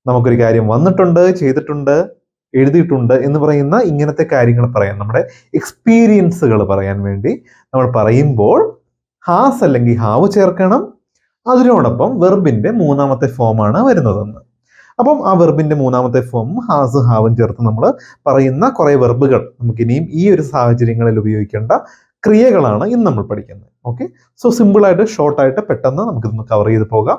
നമുക്കൊരു കാര്യം വന്നിട്ടുണ്ട് ചെയ്തിട്ടുണ്ട്. എഴുതിയിട്ടുണ്ട് എന്ന് പറയുന്ന ഇങ്ങനത്തെ കാര്യങ്ങൾ പറയാൻ നമ്മുടെ എക്സ്പീരിയൻസുകൾ പറയാൻ വേണ്ടി നമ്മൾ പറയുമ്പോൾ ഹാസ് അല്ലെങ്കിൽ ഹാവ് ചേർക്കണം. അതിനോടൊപ്പം വെർബിന്റെ മൂന്നാമത്തെ ഫോമാണ് വരുന്നതെന്ന്. അപ്പം ആ വെർബിന്റെ മൂന്നാമത്തെ ഫോം ഹാസ് ഹാവും ചേർത്ത് നമ്മൾ പറയുന്ന കുറേ വെർബുകൾ നമുക്കിനിയും ഈ ഒരു സാഹചര്യങ്ങളിൽ ഉപയോഗിക്കേണ്ട ക്രിയകളാണ് ഇന്ന് നമ്മൾ പഠിക്കുന്നത്. ഓക്കെ സോ സിമ്പിളായിട്ട് ഷോർട്ടായിട്ട് പെട്ടെന്ന് നമുക്കിതൊന്ന് കവർ ചെയ്ത് പോകാം.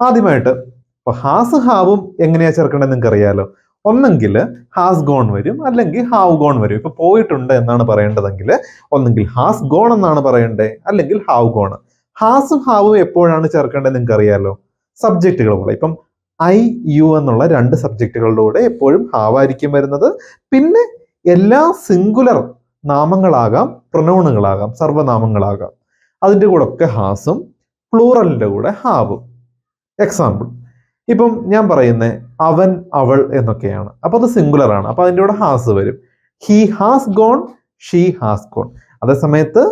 ആദ്യമായിട്ട് ഇപ്പോൾ ഹാസ് ഹാവും എങ്ങനെയാ ചേർക്കേണ്ടത് നിങ്ങൾക്ക് അറിയാലോ ഒന്നെങ്കിൽ ഹാസ് ഗോൺ വരും അല്ലെങ്കിൽ ഹാവ് ഗോൺ വരും. ഇപ്പൊ പോയിട്ടുണ്ട് എന്നാണ് പറയേണ്ടതെങ്കിൽ ഒന്നെങ്കിൽ ഹാസ് ഗോൺ എന്നാണ് പറയേണ്ടത് അല്ലെങ്കിൽ ഹാവ് ഗോൺ ഹാസും ഹാവും എപ്പോഴാണ് ചേർക്കേണ്ടത് നിങ്ങൾക്ക് അറിയാലോ സബ്ജക്റ്റുകൾ പോലെ. ഇപ്പം ഐ യു എന്നുള്ള രണ്ട് സബ്ജക്റ്റുകളുടെ കൂടെ എപ്പോഴും ഹാവായിരിക്കും വരുന്നത്. പിന്നെ എല്ലാ സിംഗുലർ നാമങ്ങളാകാം പ്രൊനൗണുകളാകാം സർവനാമങ്ങളാകാം. അതിന്റെ കൂടെ ഒക്കെ ഹാസും പ്ലൂറലിന്റെ കൂടെ ഹാവും എക്സാമ്പിൾ ഇപ്പം ഞാൻ പറയുന്നത് അവൻ അവൾ എന്നൊക്കെയാണ്. അപ്പോൾ അത് സിംഗുലർ ആണ്. അപ്പൊ അതിന്റെ കൂടെ ഹാസ് വരും. He has gone she has gone അതേ സമയത്ത്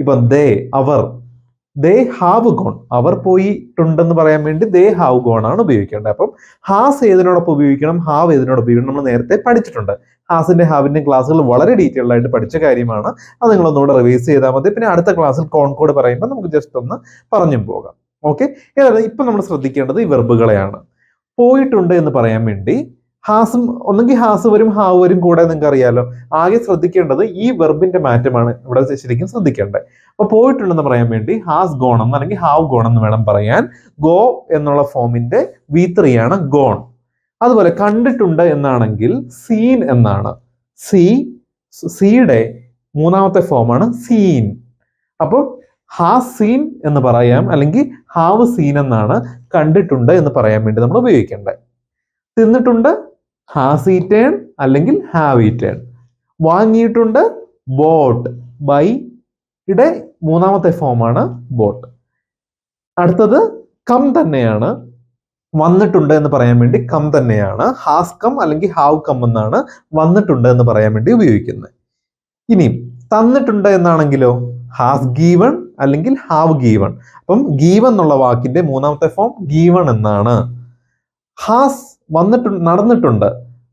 ഇപ്പൊ ദേ അവർ ദേ ഹാവ് ഗോൺ അവർ പോയിട്ടുണ്ടെന്ന് പറയാൻ വേണ്ടി ദേ ഹാവ് ഗോൺ ആണ് ഉപയോഗിക്കേണ്ടത്. അപ്പം ഹാസ് ഏതിനോടൊപ്പം ഉപയോഗിക്കണം? ഹാവ് ഏതിനോടൊപ്പം ഉപയോഗിക്കണം? നമ്മൾ നേരത്തെ പഠിച്ചിട്ടുണ്ട്. ഹാസിന്റെ ഹാവിന്റെ ക്ലാസ്സുകൾ വളരെ ഡീറ്റെയിൽഡ് ആയിട്ട് പഠിച്ച കാര്യമാണ്. അത് നിങ്ങളൊന്നുകൂടെ റിവൈസ് ചെയ്താൽ മതി. പിന്നെ അടുത്ത ക്ലാസ്സിൽ കോൺകോഡ് പറയുമ്പോൾ നമുക്ക് ജസ്റ്റ് ഒന്ന് പറഞ്ഞും പോകാം. ഓക്കെ ഏതായാലും ഇപ്പൊ നമ്മൾ ശ്രദ്ധിക്കേണ്ടത് ഈ വെർബുകളെയാണ്. പോയിട്ടുണ്ട് എന്ന് പറയാൻ വേണ്ടി ഹാസും ഒന്നെങ്കിൽ ഹാസ് വരും ഹാവ് വരും കൂടെ നിങ്ങൾക്ക് അറിയാലോ. ആകെ ശ്രദ്ധിക്കേണ്ടത് ഈ വെർബിന്റെ മാറ്റമാണ് ഇവിടെ ശരിക്കും ശ്രദ്ധിക്കേണ്ടത്. അപ്പൊ പോയിട്ടുണ്ടെന്ന് പറയാൻ വേണ്ടി ഹാസ് ഗോൺ എന്ന് അല്ലെങ്കിൽ ഹാവ് ഗോൺ എന്ന് വേണം പറയാൻ. ഗോ എന്നുള്ള ഫോമിന്റെ വി ത്രീ ആണ് ഗോൺ അതുപോലെ കണ്ടിട്ടുണ്ട് എന്നാണെങ്കിൽ സീൻ എന്നാണ്. സി സിയുടെ മൂന്നാമത്തെ ഫോമാണ് സീൻ അപ്പോൾ ഹാസ് സീൻ എന്ന് പറയാം അല്ലെങ്കിൽ ഹാവ് സീൻ എന്നാണ് കണ്ടിട്ടുണ്ട് എന്ന് പറയാൻ വേണ്ടി നമ്മൾ ഉപയോഗിക്കേണ്ടത്. തിന്നിട്ടുണ്ട് ഹാസ് ഈറ്റേൺ അല്ലെങ്കിൽ ഹാവ് ഈറ്റേൺ വാങ്ങിയിട്ടുണ്ട് ബോട്ട് ബൈ യുടെ മൂന്നാമത്തെ ഫോമാണ് ബോട്ട് അടുത്തത് കം തന്നെയാണ് വന്നിട്ടുണ്ട് എന്ന് പറയാൻ വേണ്ടി കം തന്നെയാണ് ഹാസ് കം അല്ലെങ്കിൽ ഹാവ് കം എന്നാണ് വന്നിട്ടുണ്ട് എന്ന് പറയാൻ വേണ്ടി ഉപയോഗിക്കുന്നത്. ഇനി തന്നിട്ടുണ്ട് എന്നാണെങ്കിലോ? ഹാസ് ഗീവൺ അല്ലെങ്കിൽ ഹാവ് ഗീവൺ അപ്പം ഗീവൺ എന്നുള്ള വാക്കിന്റെ മൂന്നാമത്തെ ഫോം ഗീവൺ എന്നാണ്. ഹാസ് വന്നിട്ടുണ്ട് നടന്നിട്ടുണ്ട്.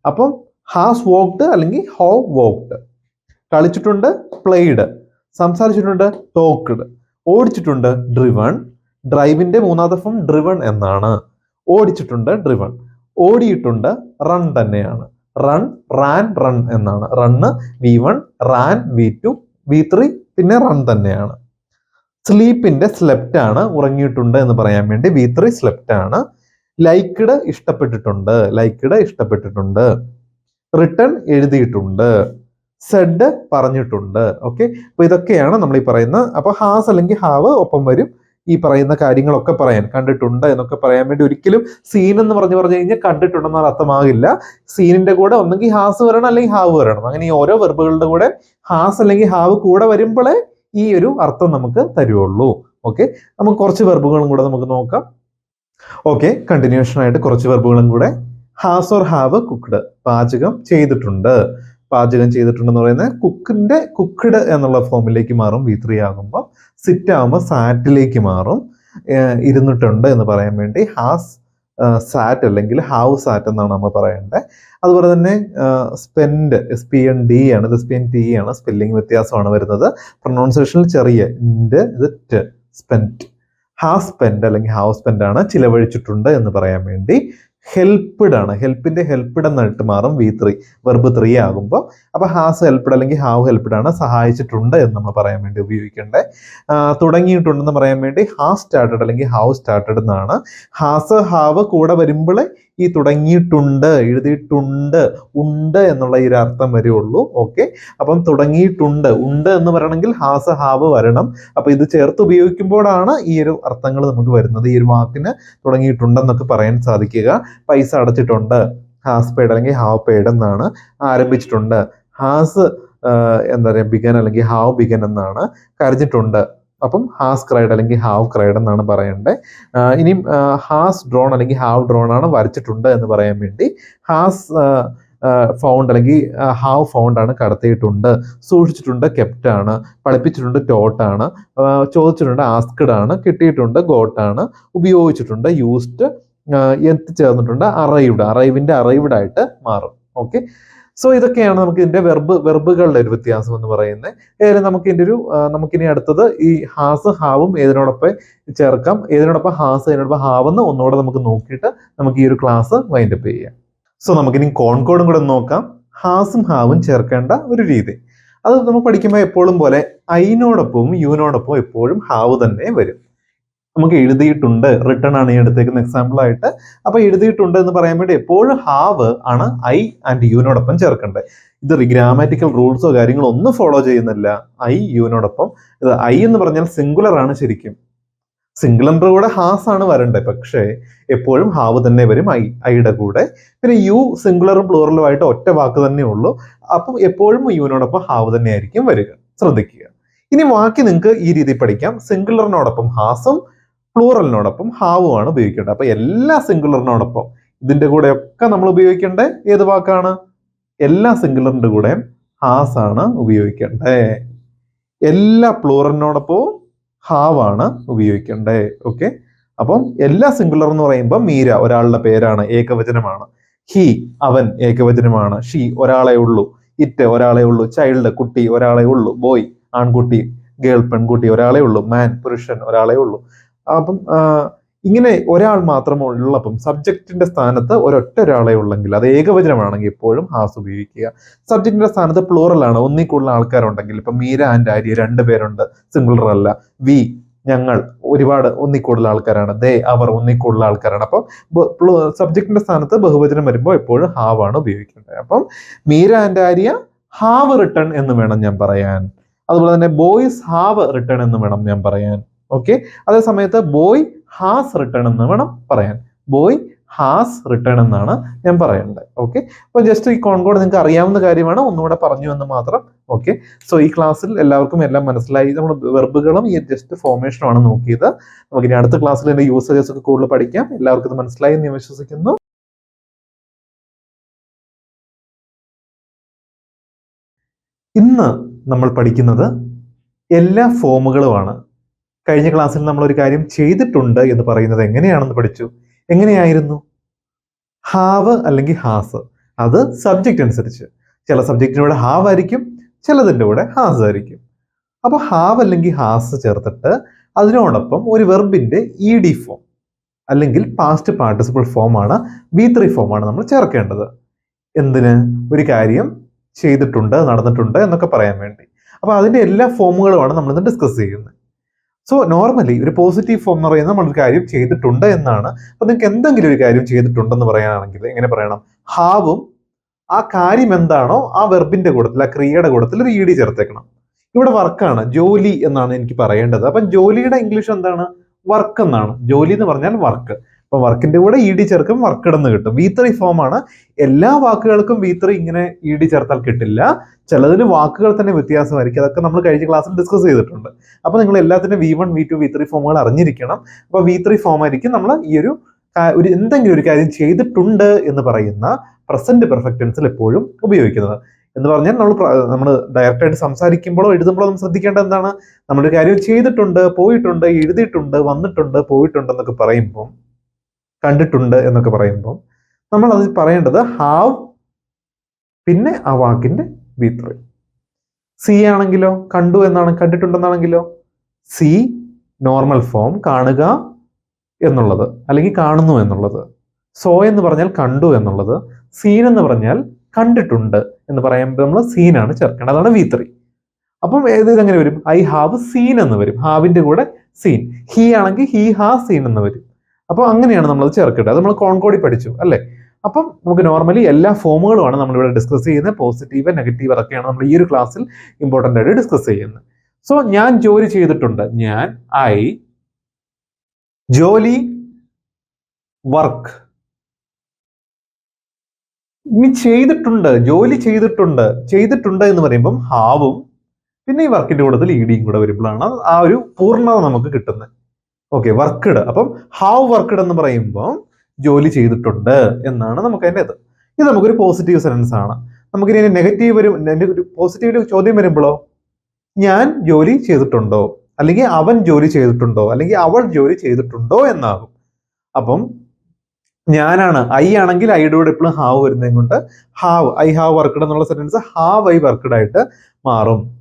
അപ്പം ഹാസ് വോക്ഡ് അല്ലെങ്കിൽ ഹോ വോക്ഡ് കളിച്ചിട്ടുണ്ട് പ്ലേഡ് സംസാരിച്ചിട്ടുണ്ട് ടോക്ക്ഡ് ഓടിച്ചിട്ടുണ്ട് ഡ്രിവൺ ഡ്രൈവിന്റെ മൂന്നാമത്തെ ഫോം ഡ്രിവൺ എന്നാണ്. ഓടിച്ചിട്ടുണ്ട് ഡ്രിവൺ ഓടിയിട്ടുണ്ട് റൺ തന്നെയാണ്. റൺ റാൻ റൺ എന്നാണ്. Run V one ran V two V three പിന്നെ റൺ തന്നെയാണ്. സ്ലീപ്പിന്റെ സ്ലെപ്റ്റ് ആണ് ഉറങ്ങിയിട്ടുണ്ട് എന്ന് പറയാൻ വേണ്ടി വി ത്രീ സ്ലെപ്റ്റ് ആണ്. ലൈക്ക്ഡ് ഇഷ്ടപ്പെട്ടിട്ടുണ്ട്. ലൈക്ക്ഡ് ഇഷ്ടപ്പെട്ടിട്ടുണ്ട്. റിട്ടേൺ എഴുതിയിട്ടുണ്ട്. സെഡ് പറഞ്ഞിട്ടുണ്ട്. ഓക്കെ? അപ്പൊ ഇതൊക്കെയാണ് നമ്മൾ ഈ പറയുന്ന അപ്പൊ ഹാസ് അല്ലെങ്കിൽ ഹാവ് ഒപ്പം വരും ഈ പറയുന്ന കാര്യങ്ങളൊക്കെ പറയാൻ. കണ്ടിട്ടുണ്ട് എന്നൊക്കെ പറയാൻ വേണ്ടി ഒരിക്കലും സീൻ എന്ന് പറഞ്ഞു പറഞ്ഞു കഴിഞ്ഞാൽ കണ്ടിട്ടുണ്ടെന്നാൽ അർത്ഥമാകില്ല. സീനിന്റെ കൂടെ ഒന്നെങ്കിൽ ഹാസ് വരണം അല്ലെങ്കിൽ ഹാവ് വരണം. അങ്ങനെ ഈ ഓരോ വെർബുകളുടെ കൂടെ ഹാസ് അല്ലെങ്കിൽ ഹാവ് കൂടെ വരുമ്പോഴേ ഈ ഒരു അർത്ഥം നമുക്ക് തരുള്ളൂ. ഓക്കെ നമുക്ക് കുറച്ച് വെർബുകളും കൂടെ നമുക്ക് നോക്കാം. ഓക്കെ കണ്ടിന്യൂഷൻ ആയിട്ട് കുറച്ച് വെർബുകളും കൂടെ. ഹാസ് ഓർ ഹാവ് കുക്ക്ഡ് പാചകം ചെയ്തിട്ടുണ്ട്. പാചകം ചെയ്തിട്ടുണ്ടെന്ന് പറയുന്നത് കുക്കിന്റെ കുക്ക്ഡ് എന്നുള്ള ഫോമിലേക്ക് മാറും. വി ത്രീ ആകുമ്പോൾ സിറ്റ് ആകുമ്പോൾ സാറ്റിലേക്ക് മാറും. ഇരുന്നിട്ടുണ്ട് എന്ന് പറയാൻ വേണ്ടി. ഹാസ് സാറ്റ് അല്ലെങ്കിൽ ഹാവ് സാറ്റ് എന്നാണ് നമ്മൾ പറയേണ്ടത്. അതുപോലെ തന്നെ spend S P N D ആണ് ഇത് എസ് പി എൻ ടി ആണ് സ്പെല്ലിംഗ് വ്യത്യാസമാണ് വരുന്നത്. പ്രൊണൗൺസിയേഷനിൽ ചെറിയ ഇൻഡ് ഇത് ട് സ്പെൻഡ് ഹാവ് സ്പെൻഡ് അല്ലെങ്കിൽ ഹാവ് സ്പെൻഡ് ആണ് ചിലവഴിച്ചിട്ടുണ്ട് എന്ന് പറയാൻ വേണ്ടി. ഹെൽപ്ഡ് ആണ് ഹെൽപ്പിന്റെ ഹെൽപ്ഡ് എന്നിട്ട് മാറും വി ത്രീ വെർബ് ത്രീ ആകുമ്പോൾ അപ്പൊ ഹാസ് ഹെൽപ്ഡ് അല്ലെങ്കിൽ ഹാവ് ഹെൽപ്ഡ് ആണ് സഹായിച്ചിട്ടുണ്ട് എന്ന് നമ്മൾ പറയാൻ വേണ്ടി ഉപയോഗിക്കേണ്ടത് തുടങ്ങിയിട്ടുണ്ടെന്ന് പറയാൻ വേണ്ടി ഹാ സ്റ്റാർട്ടഡ് അല്ലെങ്കിൽ ഹാവ് സ്റ്റാർട്ടഡ് എന്നാണ്. ഹാസ് ഹാവ് കൂടെ വരുമ്പോഴേ ഈ തുടങ്ങിയിട്ടുണ്ട് എഴുതിയിട്ടുണ്ട് ഉണ്ട് എന്നുള്ള ഈ ഒരു അർത്ഥം വരുള്ളൂ ഓക്കെ അപ്പം തുടങ്ങിയിട്ടുണ്ട് ഉണ്ട് എന്ന് പറയണമെങ്കിൽ ഹാസ് ഹാവ് വരണം. അപ്പൊ ഇത് ചേർത്ത് ഉപയോഗിക്കുമ്പോഴാണ് ഈ ഒരു അർത്ഥങ്ങൾ നമുക്ക് വരുന്നത്. ഈ ഒരു വാക്കിന് തുടങ്ങിയിട്ടുണ്ടെന്നൊക്കെ പറയാൻ സാധിക്കുക. പൈസ അടച്ചിട്ടുണ്ട്. ഹാസ് പെയ്ഡ് അല്ലെങ്കിൽ ഹാവ് പെയ്ഡ് എന്നാണ് ആരംഭിച്ചിട്ടുണ്ട്. ഹാസ് എന്താ പറയുക ബിഗൻ അല്ലെങ്കിൽ ഹാവ് ബിഗൻ എന്നാണ് കരഞ്ഞിട്ടുണ്ട്. അപ്പം ഹാസ് ക്രൈഡ് അല്ലെങ്കിൽ ഹാവ് ക്രൈഡ് എന്നാണ് പറയേണ്ടത്. ഇനിയും ഹാസ് ഡ്രോൺ അല്ലെങ്കിൽ ഹാവ് ഡ്രോൺ ആണ് വരച്ചിട്ടുണ്ട് എന്ന് പറയാൻ വേണ്ടി ഹാസ് ഫൗണ്ട് അല്ലെങ്കിൽ ഹാവ് ഫൗണ്ട് ആണ് കടത്തിയിട്ടുണ്ട്. സൂക്ഷിച്ചിട്ടുണ്ട് കെപ്റ്റ് ആണ് പഠിപ്പിച്ചിട്ടുണ്ട് ടോട്ട് ആണ് ചോദിച്ചിട്ടുണ്ട് ആസ്ക്ഡ് ആണ് കിട്ടിയിട്ടുണ്ട് ഗോട്ട് ആണ് ഉപയോഗിച്ചിട്ടുണ്ട് യൂസ്ഡ് എത്തിച്ചേർന്നിട്ടുണ്ട് അറൈവ്ഡ് അറൈവിന്റെ അറൈവ്ഡ് ആയിട്ട് മാറും. ഓക്കെ? സോ ഇതൊക്കെയാണ് നമുക്ക് ഇതിന്റെ വെർബ് വെർബുകളുടെ ഒരു വ്യത്യാസം എന്ന് പറയുന്നത്. ഏതായാലും നമുക്ക് ഇതിന്റെ ഒരു നമുക്കിനി അടുത്തത് ഈ ഹാസ് ഹാവും ഏതിനോടൊപ്പം ചേർക്കാം. ഏതിനോടൊപ്പം ഹാസ് ഏതിനോടൊപ്പം ഹാവെന്ന് ഒന്നുകൂടെ നമുക്ക് നോക്കിയിട്ട് നമുക്ക് ഈ ഒരു ക്ലാസ് വൈൻഡപ്പ് ചെയ്യാം. സോ നമുക്കിനി കോൺകോഡും കൂടെ നോക്കാം. ഹാസും ഹാവും ചേർക്കേണ്ട ഒരു രീതി. അത് നമ്മൾ പഠിക്കുമ്പോൾ എപ്പോഴും പോലെ ഐനോടൊപ്പവും യുവിനോടൊപ്പവും എപ്പോഴും ഹാവ് തന്നെ വരും. നമുക്ക് എഴുതിയിട്ടുണ്ട് റിട്ടേൺ ആണ് ഈ എടുത്തേക്കുന്ന എക്സാമ്പിൾ ആയിട്ട്. അപ്പൊ എഴുതിയിട്ടുണ്ട് എന്ന് പറയാൻ വേണ്ടി എപ്പോഴും ഹാവ് ആണ് ഐ ആൻഡ് യുവിനോടൊപ്പം ചേർക്കേണ്ടത് ഇത് ഗ്രാമാറ്റിക്കൽ റൂൾസോ കാര്യങ്ങളോ ഒന്നും ഫോളോ ചെയ്യുന്നില്ല. ഐ യുവിനോടൊപ്പം ഇത് ഐ എന്ന് പറഞ്ഞാൽ സിംഗുലർ ആണ് ശരിക്കും. സിംഗുലറിന്റെ കൂടെ ഹാസ് ആണ് വരേണ്ടത് പക്ഷേ എപ്പോഴും ഹാവ് തന്നെ വരും ഐ ഐയുടെ കൂടെ. പിന്നെ യു സിംഗുലറും പ്ലൂറലും ആയിട്ട് ഒറ്റ വാക്ക് തന്നെ ഉള്ളൂ. അപ്പം എപ്പോഴും യുവിനോടൊപ്പം ഹാവ് തന്നെ ആയിരിക്കും വരിക. ശ്രദ്ധിക്കുക. ഇനി വാക്കി നിങ്ങൾക്ക് ഈ രീതിയിൽ പഠിക്കാം. സിംഗുലറിനോടൊപ്പം ഹാസും പ്ലൂറലിനോടൊപ്പം ആണ് ഉപയോഗിക്കേണ്ടത്. അപ്പൊ എല്ലാ സിംഗുലറിനോടൊപ്പം ഇതിന്റെ കൂടെ ഒക്കെ നമ്മൾ ഉപയോഗിക്കേണ്ടത് ഏത് വാക്കാണ്? എല്ലാ സിംഗുലറിന്റെ കൂടെ ഹാസ് ആണ് ഉപയോഗിക്കേണ്ടേ എല്ലാ പ്ലൂറലിനോടൊപ്പവും ആണ് ഉപയോഗിക്കേണ്ടേ ഓക്കെ? അപ്പം എല്ലാ സിംഗുലർ എന്ന് പറയുമ്പോൾ മീര ഒരാളുടെ പേരാണ് ഏകവചനമാണ്. ഹി അവൻ ഏകവചനമാണ്. ഷി ഒരാളെ ഉള്ളൂ. ഇറ്റ് ഒരാളെ ഉള്ളൂ. ചൈൽഡ് കുട്ടി ഒരാളെ ഉള്ളൂ. ബോയ് ആൺകുട്ടി ഗേൾ പെൺകുട്ടി ഒരാളെ ഉള്ളൂ. മാൻ പുരുഷൻ ഒരാളെ ഉള്ളൂ. അപ്പം ഇങ്ങനെ ഒരാൾ മാത്രം ഉള്ളപ്പം സബ്ജക്റ്റിന്റെ സ്ഥാനത്ത് ഒരൊറ്റ ഒരാളെ ഉള്ളെങ്കിൽ അത് ഏകവചനമാണെങ്കിൽ എപ്പോഴും ഹാസ് ഉപയോഗിക്കുക. സബ്ജക്റ്റിന്റെ സ്ഥാനത്ത് പ്ലൂറൽ ആണ്. ഒന്നിൽ കൂടുതൽ ആൾക്കാരുണ്ടെങ്കിൽ ഇപ്പൊ മീര ആൻഡ് ആര്യ രണ്ട് പേരുണ്ട്. സിംഗുലർ അല്ല. വി ഞങ്ങൾ ഒരുപാട് ഒന്നിൽ കൂടുതൽ ആൾക്കാരാണ്. ദേ അവർ ഒന്നിൽ കൂടുതൽ ആൾക്കാരാണ്. അപ്പം സബ്ജക്റ്റിന്റെ സ്ഥാനത്ത് ബഹുവചനം വരുമ്പോൾ എപ്പോഴും ഹാവ് ആണ് ഉപയോഗിക്കേണ്ടത്. അപ്പം Meera and Arya have return എന്ന് വേണം ഞാൻ പറയാൻ. അതുപോലെ തന്നെ ബോയ്സ് ഹാവ് റിട്ടേൺ എന്ന് വേണം ഞാൻ പറയാൻ. ഓക്കെ അതേ സമയത്ത് ബോയ് ഹാസ് റിട്ടേൺ എന്ന് വേണം പറയാൻ. ബോയ് ഹാസ് റിട്ടേൺ എന്നാണ് ഞാൻ പറയേണ്ടത്. ഓക്കെ അപ്പൊ ജസ്റ്റ് ഈ കോൺകോഡ് നിങ്ങൾക്ക് അറിയാവുന്ന കാര്യമാണ് ഒന്നുകൂടെ പറഞ്ഞു എന്ന് മാത്രം. ഓക്കെ സോ ഈ ക്ലാസ്സിൽ എല്ലാവർക്കും എല്ലാം മനസ്സിലായി. നമ്മൾ വെർബുകളും ഈ ജസ്റ്റ് ഫോർമേഷനും ആണ് നോക്കിയത്. നമുക്ക് ഇനി അടുത്ത ക്ലാസ്സിൽ ഇതിന്റെ യൂസേജസ് ഒക്കെ കൂടുതൽ പഠിക്കാം. എല്ലാവർക്കും ഇത് മനസ്സിലായി എന്ന് വിശ്വസിക്കുന്നു. ഇന്ന് നമ്മൾ പഠിക്കുന്നത് എല്ലാ ഫോമുകളുമാണ് കഴിഞ്ഞ ക്ലാസ്സിൽ നമ്മൾ ഒരു കാര്യം ചെയ്തിട്ടുണ്ട് എന്ന് പറയുന്നത് എങ്ങനെയാണെന്ന് പഠിച്ചു? എങ്ങനെയായിരുന്നു? ഹാവ് അല്ലെങ്കിൽ ഹാസ്. അത് സബ്ജക്റ്റ് അനുസരിച്ച്. ചില സബ്ജക്റ്റിന്റെ കൂടെ ഹാവ് ആയിരിക്കും ചിലതിന്റെ കൂടെ ഹാസ് ആയിരിക്കും. അപ്പോൾ ഹാവ് അല്ലെങ്കിൽ ഹാസ് ചേർത്തിട്ട് അതിനോടൊപ്പം ഒരു വെർബിന്റെ ഇ ഡി ഫോം അല്ലെങ്കിൽ പാസ്റ്റ് പാർട്ടിസിപ്പിൾ ഫോമാണ് ബി ത്രീ ഫോമാണ് നമ്മൾ ചേർക്കേണ്ടത്. എന്തിന്? ഒരു കാര്യം ചെയ്തിട്ടുണ്ട് നടന്നിട്ടുണ്ട് എന്നൊക്കെ പറയാൻ വേണ്ടി. അപ്പോൾ അതിന്റെ എല്ലാ ഫോമുകളുമാണ് നമ്മൾ ഇന്ന് ഡിസ്കസ് ചെയ്യുന്നത്. സോ നോർമലി ഒരു പോസിറ്റീവ് ഫോം എന്ന് പറയുന്നത് നമ്മളൊരു കാര്യം ചെയ്തിട്ടുണ്ട് എന്നാണ്. അപ്പൊ നിങ്ങൾക്ക് എന്തെങ്കിലും ഒരു കാര്യം ചെയ്തിട്ടുണ്ടെന്ന് പറയാനാണെങ്കിൽ എങ്ങനെ പറയണം? ഹാവും ആ കാര്യം എന്താണോ ആ വെർബിന്റെ കൂടത്തിൽ ആ ക്രിയയുടെ കൂടത്തിൽ ഒരു ഇ ഡി ചേർത്തേക്കണം. ഇവിടെ വർക്കാണ് ജോലി എന്നാണ് എനിക്ക് പറയേണ്ടത്. അപ്പം ജോലിയുടെ ഇംഗ്ലീഷ് എന്താണ്? വർക്ക് എന്നാണ്. ജോലി എന്ന് പറഞ്ഞാൽ വർക്ക് അപ്പൊ വർക്കിന്റെ കൂടെ ഇ ഡി ചേർക്കും വർക്ക് ഇടന്ന് കിട്ടും. വി ത്രീ ആണ്. എല്ലാ വാക്കുകൾക്കും വി ത്രീ ഇങ്ങനെ ഇ ഡി ചേർത്താൽ കിട്ടില്ല. ചിലതിന് വാക്കുകൾ തന്നെ വ്യത്യാസമായിരിക്കും. അതൊക്കെ നമ്മൾ കഴിഞ്ഞ ക്ലാസ്സിൽ ഡിസ്കസ് ചെയ്തിട്ടുണ്ട്. അപ്പൊ നിങ്ങൾ എല്ലാത്തിനും V one V two V three ഫോമുകൾ അറിഞ്ഞിരിക്കണം. അപ്പൊ വി ത്രീ ഫോം ആയിരിക്കും നമ്മൾ ഈ ഒരു ഒരു എന്തെങ്കിലും ഒരു കാര്യം ചെയ്തിട്ടുണ്ട് എന്ന് പറയുന്ന പ്രസന്റ് പെർഫെക്റ്റ് ടെൻസിൽ എപ്പോഴും ഉപയോഗിക്കുന്നത്. എന്ന് പറഞ്ഞാൽ നമ്മൾ നമ്മൾ ഡയറക്റ്റായിട്ട് സംസാരിക്കുമ്പോഴോ എഴുതുമ്പോഴോ നമ്മൾ ശ്രദ്ധിക്കേണ്ട എന്താണ്? നമ്മളൊരു കാര്യം ചെയ്തിട്ടുണ്ട് പോയിട്ടുണ്ട് എഴുതിയിട്ടുണ്ട് വന്നിട്ടുണ്ട് പോയിട്ടുണ്ട് എന്നൊക്കെ പറയുമ്പോൾ കണ്ടിട്ടുണ്ട് എന്നൊക്കെ പറയുമ്പോൾ നമ്മൾ അത് പറയേണ്ടത് ഹാവ് പിന്നെ ആ വാക്കിന്റെ ബി ത്രീ സി ആണെങ്കിലോ കണ്ടു എന്നാണ് കണ്ടിട്ടുണ്ടെന്നാണെങ്കിലോ സി നോർമൽ ഫോം കാണുക എന്നുള്ളത് അല്ലെങ്കിൽ കാണുന്നു എന്നുള്ളത് സോ എന്ന് പറഞ്ഞാൽ കണ്ടു എന്നുള്ളത് സീൻ എന്ന് പറഞ്ഞാൽ കണ്ടിട്ടുണ്ട് എന്ന് പറയുമ്പോൾ നമ്മൾ സീനാണ് ചേർക്കേണ്ടത് അതാണ് വി ത്രീ അപ്പം ഏത് ഇതെങ്ങനെ വരും? ഐ ഹാവ് സീൻ എന്ന് വരും ഹാവിന്റെ കൂടെ സീൻ. ഹി ആണെങ്കിൽ ഹി ഹാ സീൻ എന്ന് വരും. അപ്പോൾ അങ്ങനെയാണ് നമ്മൾ അത് ചേർക്കേണ്ടത്. അത് നമ്മൾ കോൺകോടി പഠിച്ചു അല്ലേ? അപ്പം നമുക്ക് നോർമലി എല്ലാ ഫോമുകളുമാണ് നമ്മൾ ഇവിടെ ഡിസ്കസ് ചെയ്യുന്നത്. പോസിറ്റീവ് നെഗറ്റീവ് അതൊക്കെയാണ് നമ്മൾ ഈ ഒരു ക്ലാസ്സിൽ ഇമ്പോർട്ടന്റ് ആയിട്ട് ഡിസ്കസ് ചെയ്യുന്നത്. സോ ഞാൻ ജോലി ചെയ്തിട്ടുണ്ട്. ഞാൻ ഐ ജോലി വർക്ക് ഇനി ചെയ്തിട്ടുണ്ട് ജോലി ചെയ്തിട്ടുണ്ട്. ചെയ്തിട്ടുണ്ട് എന്ന് പറയുമ്പം ഹാവും പിന്നെ ഈ വർക്കിന്റെ കൂടുതൽ ഇ ഡിയും കൂടെ വരുമ്പോഴാണ് ആ ഒരു പൂർണത നമുക്ക് കിട്ടുന്നത്. ഓക്കെ വർക്ക്ഡ് അപ്പം ഹാവ് വർക്ക്ഡ് എന്ന് പറയുമ്പോൾ ജോലി ചെയ്തിട്ടുണ്ട് എന്നാണ് നമുക്ക് അതിന്റെ ഇത് ഇത് നമുക്കൊരു പോസിറ്റീവ് സെൻസ് ആണ്. നമുക്കിനി നെഗറ്റീവ് വരും പോസിറ്റീവ് ചോദ്യം വരുമ്പോഴോ? ഞാൻ ജോലി ചെയ്തിട്ടുണ്ടോ? അല്ലെങ്കിൽ അവൻ ജോലി ചെയ്തിട്ടുണ്ടോ? അല്ലെങ്കിൽ അവൾ ജോലി ചെയ്തിട്ടുണ്ടോ എന്നാകും. അപ്പം ഞാനാണ് ഐ ആണെങ്കിൽ ഐയുടെ കൂടെ എപ്പോഴും ഹാവ് വരുന്നതും കൊണ്ട് ഹാവ് ഐ ഹാവ് വർക്ക്ഡ് എന്നുള്ള സെന്റൻസ് ഹാവ് ഐ വർക്ക്ഡ് ആയിട്ട് മാറും.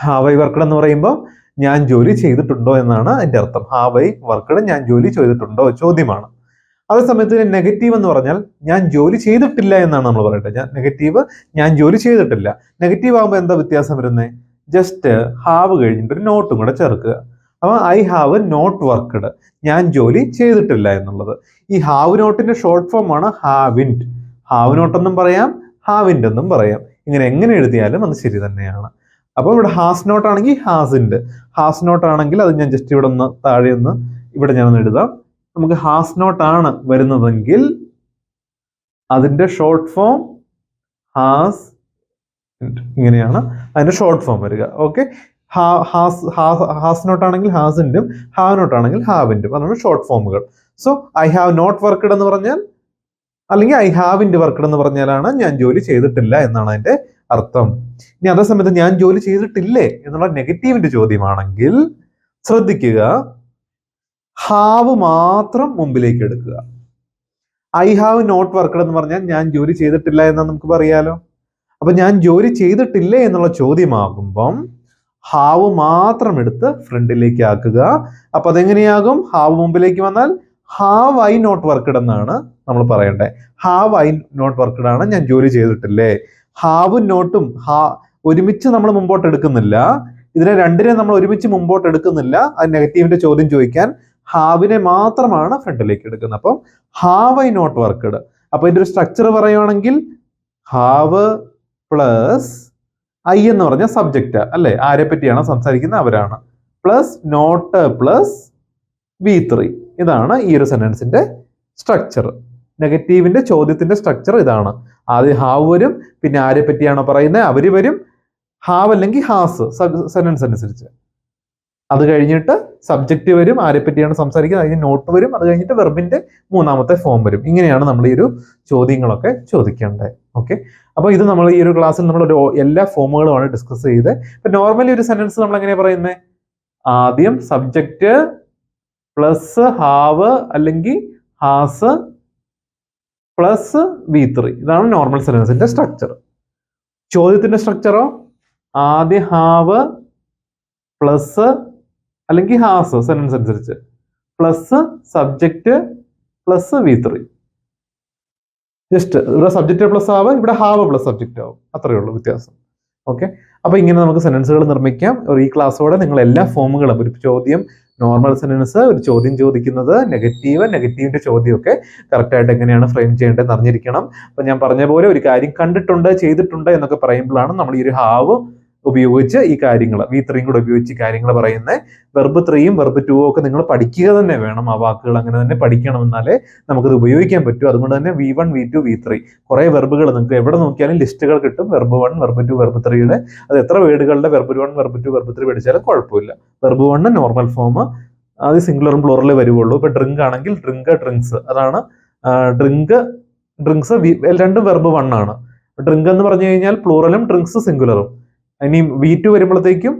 ഹാവ് ഐ വർക്ക്ഡ് എന്ന് പറയുമ്പോൾ ഞാൻ ജോലി ചെയ്തിട്ടുണ്ടോ എന്നാണ് അതിന്റെ അർത്ഥം. ഹാവ് ഐ വർക്ക്ഡ് ഞാൻ ജോലി ചെയ്തിട്ടുണ്ടോ ചോദ്യമാണ്. അതേ സമയത്ത് നെഗറ്റീവ് എന്ന് പറഞ്ഞാൽ ഞാൻ ജോലി ചെയ്തിട്ടില്ല എന്നാണ് നമ്മൾ പറയട്ടെ ഞാൻ നെഗറ്റീവ് ഞാൻ ജോലി ചെയ്തിട്ടില്ല. നെഗറ്റീവ് ആകുമ്പോൾ എന്താ വ്യത്യാസം വരുന്നത് ജസ്റ്റ് ഹാവ് കഴിഞ്ഞിട്ട് ഒരു നോട്ടും കൂടെ ചേർക്കുക. അപ്പൊ ഐ ഹാവ് നോട്ട് വർക്ക്ഡ് ഞാൻ ജോലി ചെയ്തിട്ടില്ല എന്നുള്ളത്. ഈ ഹാവ് നോട്ടിന്റെ ഷോർട്ട് ഫോം ആണ് ഹാവിൻഡ് ഹാവ് നോട്ട് എന്നും പറയാം ഹാവിൻഡ് എന്നും പറയാം. ഇങ്ങനെ എങ്ങനെ എഴുതിയാലും അത് ശരി തന്നെയാണ്. അപ്പോൾ ഇവിടെ ഹാസ് നോട്ട് ആണെങ്കിൽ ഹാസ് ഉണ്ട്. ഹാസ് നോട്ട് ആണെങ്കിൽ അത് ഞാൻ ജസ്റ്റ് ഇവിടെ ഒന്ന് താഴെ ഒന്ന് ഇവിടെ ഞാനൊന്ന് എഴുതാം. നമുക്ക് ഹാസ് നോട്ട് ആണ് വരുന്നതെങ്കിൽ അതിന്റെ ഷോർട്ട് ഫോം ഹാസ് ഇങ്ങനെയാണ്. അതിന്റെ ഷോർട്ട് ഫോം വരിക. ഓക്കെ ഹാസ് ഹാസ് നോട്ട് ആണെങ്കിൽ ഹാസിന്റെയും ഹാവ് നോട്ട് ആണെങ്കിൽ ഹാവിന്റെയും അതാണ് ഷോർട്ട് ഫോമുകൾ so I have not worked എന്ന് പറഞ്ഞാൽ അല്ലെങ്കിൽ ഐ ഹാവിന്റെ വർക്ക്ഡ് എന്ന് പറഞ്ഞാലാണ് ഞാൻ ജോലി ചെയ്തിട്ടില്ല എന്നാണ് അതിന്റെ അർത്ഥം. ഇനി അതേ സമയത്ത് ഞാൻ ജോലി ചെയ്തിട്ടില്ലേ എന്നുള്ള നെഗറ്റീവിന്റെ ചോദ്യമാണെങ്കിൽ ശ്രദ്ധിക്കുക. ഹാവ് മാത്രം മുമ്പിലേക്ക് എടുക്കുക. ഐ ഹാവ് നോട്ട് വർക്ക്ഡ് എന്ന് പറഞ്ഞാൽ ഞാൻ ജോലി ചെയ്തിട്ടില്ല എന്ന് നമുക്ക് പറയാലോ? അപ്പൊ ഞാൻ ജോലി ചെയ്തിട്ടില്ലേ എന്നുള്ള ചോദ്യമാകുമ്പം ഹാവ് മാത്രം എടുത്ത് ഫ്രണ്ടിലേക്ക് ആക്കുക. അപ്പൊ അതെങ്ങനെയാകും? ഹാവ് മുമ്പിലേക്ക് വന്നാൽ ഹാവ് ഐ നോട്ട് വർക്ക്ഡ് എന്നാണ് നമ്മൾ പറയേണ്ടത്. ഹാവ് ഐ നോട്ട് വർക്ക്ഡ് ആണ് ഞാൻ ജോലി ചെയ്തിട്ടില്ലേ? ഹാവും നോട്ടും ഹാ ഒരുമിച്ച് നമ്മൾ മുമ്പോട്ട് എടുക്കുന്നില്ല. ഇതിനെ രണ്ടിനെ നമ്മൾ ഒരുമിച്ച് മുമ്പോട്ട് എടുക്കുന്നില്ല. അത് നെഗറ്റീവിന്റെ ചോദ്യം ചോദിക്കാൻ ഹാവിനെ മാത്രമാണ് ഫ്രണ്ടിലേക്ക് എടുക്കുന്നത്. അപ്പം ഹാവ് ഐ നോട്ട് വർക്ക്ഡ് അപ്പൊ ഇതിന്റെ ഒരു സ്ട്രക്ചർ പറയുവാണെങ്കിൽ ഹാവ് പ്ലസ് ഐ എന്ന് പറഞ്ഞ സബ്ജക്റ്റ് അല്ലെ? ആരെ പറ്റിയാണ് സംസാരിക്കുന്നത്? അവരാണ്. Plus not plus V three ഇതാണ് ഈ ഒരു സെന്റൻസിന്റെ സ്ട്രക്ചർ നെഗറ്റീവിന്റെ ചോദ്യത്തിന്റെ സ്ട്രക്ചർ ഇതാണ്. ആദ്യം ഹാവ് വരും പിന്നെ ആരെ പറ്റിയാണോ പറയുന്നത് അവർ വരും. ഹാവ് അല്ലെങ്കിൽ ഹാസ് സെന്റൻസ് അനുസരിച്ച്. അത് കഴിഞ്ഞിട്ട് സബ്ജക്റ്റ് വരും ആരെ പറ്റിയാണ് സംസാരിക്കുന്നത്? അതിന് നോട്ട് വരും അത് കഴിഞ്ഞിട്ട് വെർബിന്റെ മൂന്നാമത്തെ ഫോം വരും. ഇങ്ങനെയാണ് നമ്മൾ ഈ ഒരു ചോദ്യങ്ങളൊക്കെ ചോദിക്കേണ്ടത്. ഓക്കെ അപ്പോൾ ഇത് നമ്മൾ ഈ ഒരു ക്ലാസ്സിൽ നമ്മൾ ഒരു എല്ലാ ഫോമുകളുമാണ് ഡിസ്കസ് ചെയ്ത് ഇപ്പൊ നോർമലി ഒരു സെന്റൻസ് നമ്മൾ എങ്ങനെയാണ് പറയുന്നത് ആദ്യം സബ്ജക്റ്റ് പ്ലസ് ഹാവ് അല്ലെങ്കിൽ ഹാസ് പ്ലസ് വി ത്രീ ഇതാണ് നോർമൽ സെന്റൻസിന്റെ സ്ട്രക്ചർ ചോദ്യത്തിന്റെ സ്ട്രക്ചറോ ആദ്യം ഹാവ് പ്ലസ് അല്ലെങ്കിൽ ഹാസ് സെന്റൻസ് അനുസരിച്ച്. Plus subject plus V three just ഇവിടെ സബ്ജക്റ്റ് പ്ലസ് ആവ് ഇവിടെ ഹാവ് പ്ലസ് സബ്ജക്റ്റ് ആവും. അത്രയേ ഉള്ളൂ വ്യത്യാസം. ഓക്കെ അപ്പൊ ഇങ്ങനെ നമുക്ക് സെന്റൻസുകൾ നിർമ്മിക്കാം. ഒരു ഈ ക്ലാസ്സോടെ നിങ്ങൾ എല്ലാ ഫോമുകളും ഒരു ചോദ്യം നോർമൽ സെന്റൻസ് ഒരു ചോദ്യം ചോദിക്കുന്നത് നെഗറ്റീവ് നെഗറ്റീവിന്റെ ചോദ്യമൊക്കെ കറക്റ്റായിട്ട് എങ്ങനെയാണ് ഫ്രെയിം ചെയ്യേണ്ടതെന്ന് അറിഞ്ഞിരിക്കണം. അപ്പൊ ഞാൻ പറഞ്ഞ പോലെ ഒരു കാര്യം കണ്ടിട്ടുണ്ട് ചെയ്തിട്ടുണ്ട് എന്നൊക്കെ പറയുമ്പോഴാണ് നമ്മൾ ഈ ഒരു ഹാവ് ഉപയോഗിച്ച് ഈ കാര്യങ്ങൾ വി ത്രീയും കൂടെ ഉപയോഗിച്ച് കാര്യങ്ങൾ പറയുന്നത് വെർബ് ത്രീയും വെർബ് ടൂവും ഒക്കെ നിങ്ങൾ പഠിക്കുക തന്നെ വേണം. ആ വാക്കുകൾ അങ്ങനെ തന്നെ പഠിക്കണം എന്നാലേ നമുക്കത് ഉപയോഗിക്കാൻ പറ്റൂ. അതുകൊണ്ട് തന്നെ V one V two V three കുറേ വെർബുകൾ നിങ്ങൾക്ക് എവിടെ നോക്കിയാലും ലിസ്റ്റുകൾ കിട്ടും. Verb one verb two verb ത്രീയുടെ അത് എത്ര വേർഡുകളുടെ verb one verb two verb three പഠിച്ചാലും കുഴപ്പമില്ല. വെർബ് വണ്ണ് നോർമൽ ഫോം അത് സിംഗുലറും പ്ലോറിലേ വരുവുള്ളൂ. ഇപ്പൊ ഡ്രിങ്ക് ആണെങ്കിൽ ഡ്രിങ്ക് ഡ്രിങ്ക്സ് അതാണ് ഡ്രിങ്ക് ഡ്രിങ്ക്സ് രണ്ടും വെർബ് വൺ ആണ്. ഡ്രിങ്ക് എന്ന് പറഞ്ഞു കഴിഞ്ഞാൽ പ്ലൂറലും ഡ്രിങ്ക്സ് സിംഗുലറും ഇനി വി ടു വരുമ്പോഴത്തേക്കും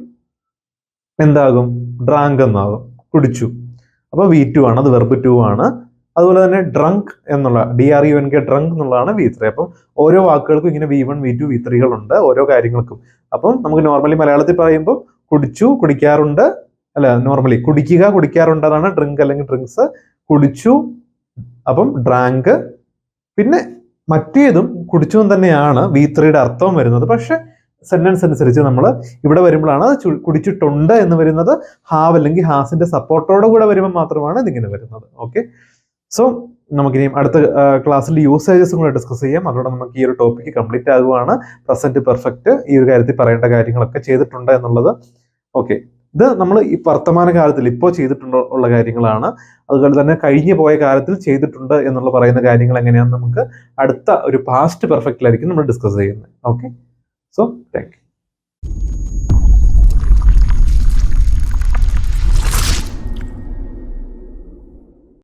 എന്താകും? ഡ്രാങ്ക് എന്നാകും. കുടിച്ചു. അപ്പോൾ വി ടു ആണ് അത് വെർബ് ടു ആണ്. അതുപോലെ തന്നെ ഡ്രങ്ക് എന്നുള്ള D R U N K drunk എന്നുള്ളതാണ് വി ത്രീ അപ്പം ഓരോ വാക്കുകൾക്കും ഇങ്ങനെ V one V two V ത്രീകളുണ്ട് ഓരോ കാര്യങ്ങൾക്കും. അപ്പം നമുക്ക് നോർമലി മലയാളത്തിൽ പറയുമ്പോൾ കുടിച്ചു കുടിക്കാറുണ്ട് അല്ല നോർമലി കുടിക്കുക കുടിക്കാറുണ്ട് അതാണ് ഡ്രിങ്ക് അല്ലെങ്കിൽ ഡ്രിങ്ക്സ് കുടിച്ചു അപ്പം ഡ്രാങ്ക് പിന്നെ മറ്റേതും കുടിച്ചു തന്നെയാണ് വി ത്രീയുടെ അർത്ഥം വരുന്നത്. പക്ഷെ സെന്റൻസ് അനുസരിച്ച് നമ്മൾ ഇവിടെ വരുമ്പോഴാണ് കുടിച്ചിട്ടുണ്ട് എന്ന് വരുന്നത്. ഹാവ് അല്ലെങ്കിൽ ഹാസിന്റെ സപ്പോർട്ടോടെ കൂടെ വരുമ്പോൾ മാത്രമാണ് ഇതിങ്ങനെ വരുന്നത്. ഓക്കെ സോ നമുക്കിനി അടുത്ത ക്ലാസ്സിൽ യൂസേജസ് കൂടെ ഡിസ്കസ് ചെയ്യാം. അതോടെ നമുക്ക് ഈ ഒരു ടോപ്പിക്ക് കംപ്ലീറ്റ് ആകുവാണ്. പ്രസന്റ് പെർഫെക്റ്റ് ഈ ഒരു കാര്യത്തിൽ പറയേണ്ട കാര്യങ്ങളൊക്കെ ചെയ്തിട്ടുണ്ട് എന്നുള്ളത്. ഓക്കെ ഇത് നമ്മൾ ഈ വർത്തമാന കാലത്തിൽ ഇപ്പോൾ ചെയ്തിട്ടുള്ള ഉള്ള കാര്യങ്ങളാണ്. അതുപോലെ തന്നെ കഴിഞ്ഞു പോയ കാലത്തിൽ ചെയ്തിട്ടുണ്ട് എന്നുള്ള പറയുന്ന കാര്യങ്ങൾ എങ്ങനെയാണെന്ന് നമുക്ക് അടുത്ത ഒരു പാസ്റ്റ് പെർഫെക്റ്റിലായിരിക്കും നമ്മൾ ഡിസ്കസ് ചെയ്യുന്നത്. Okay So, thank.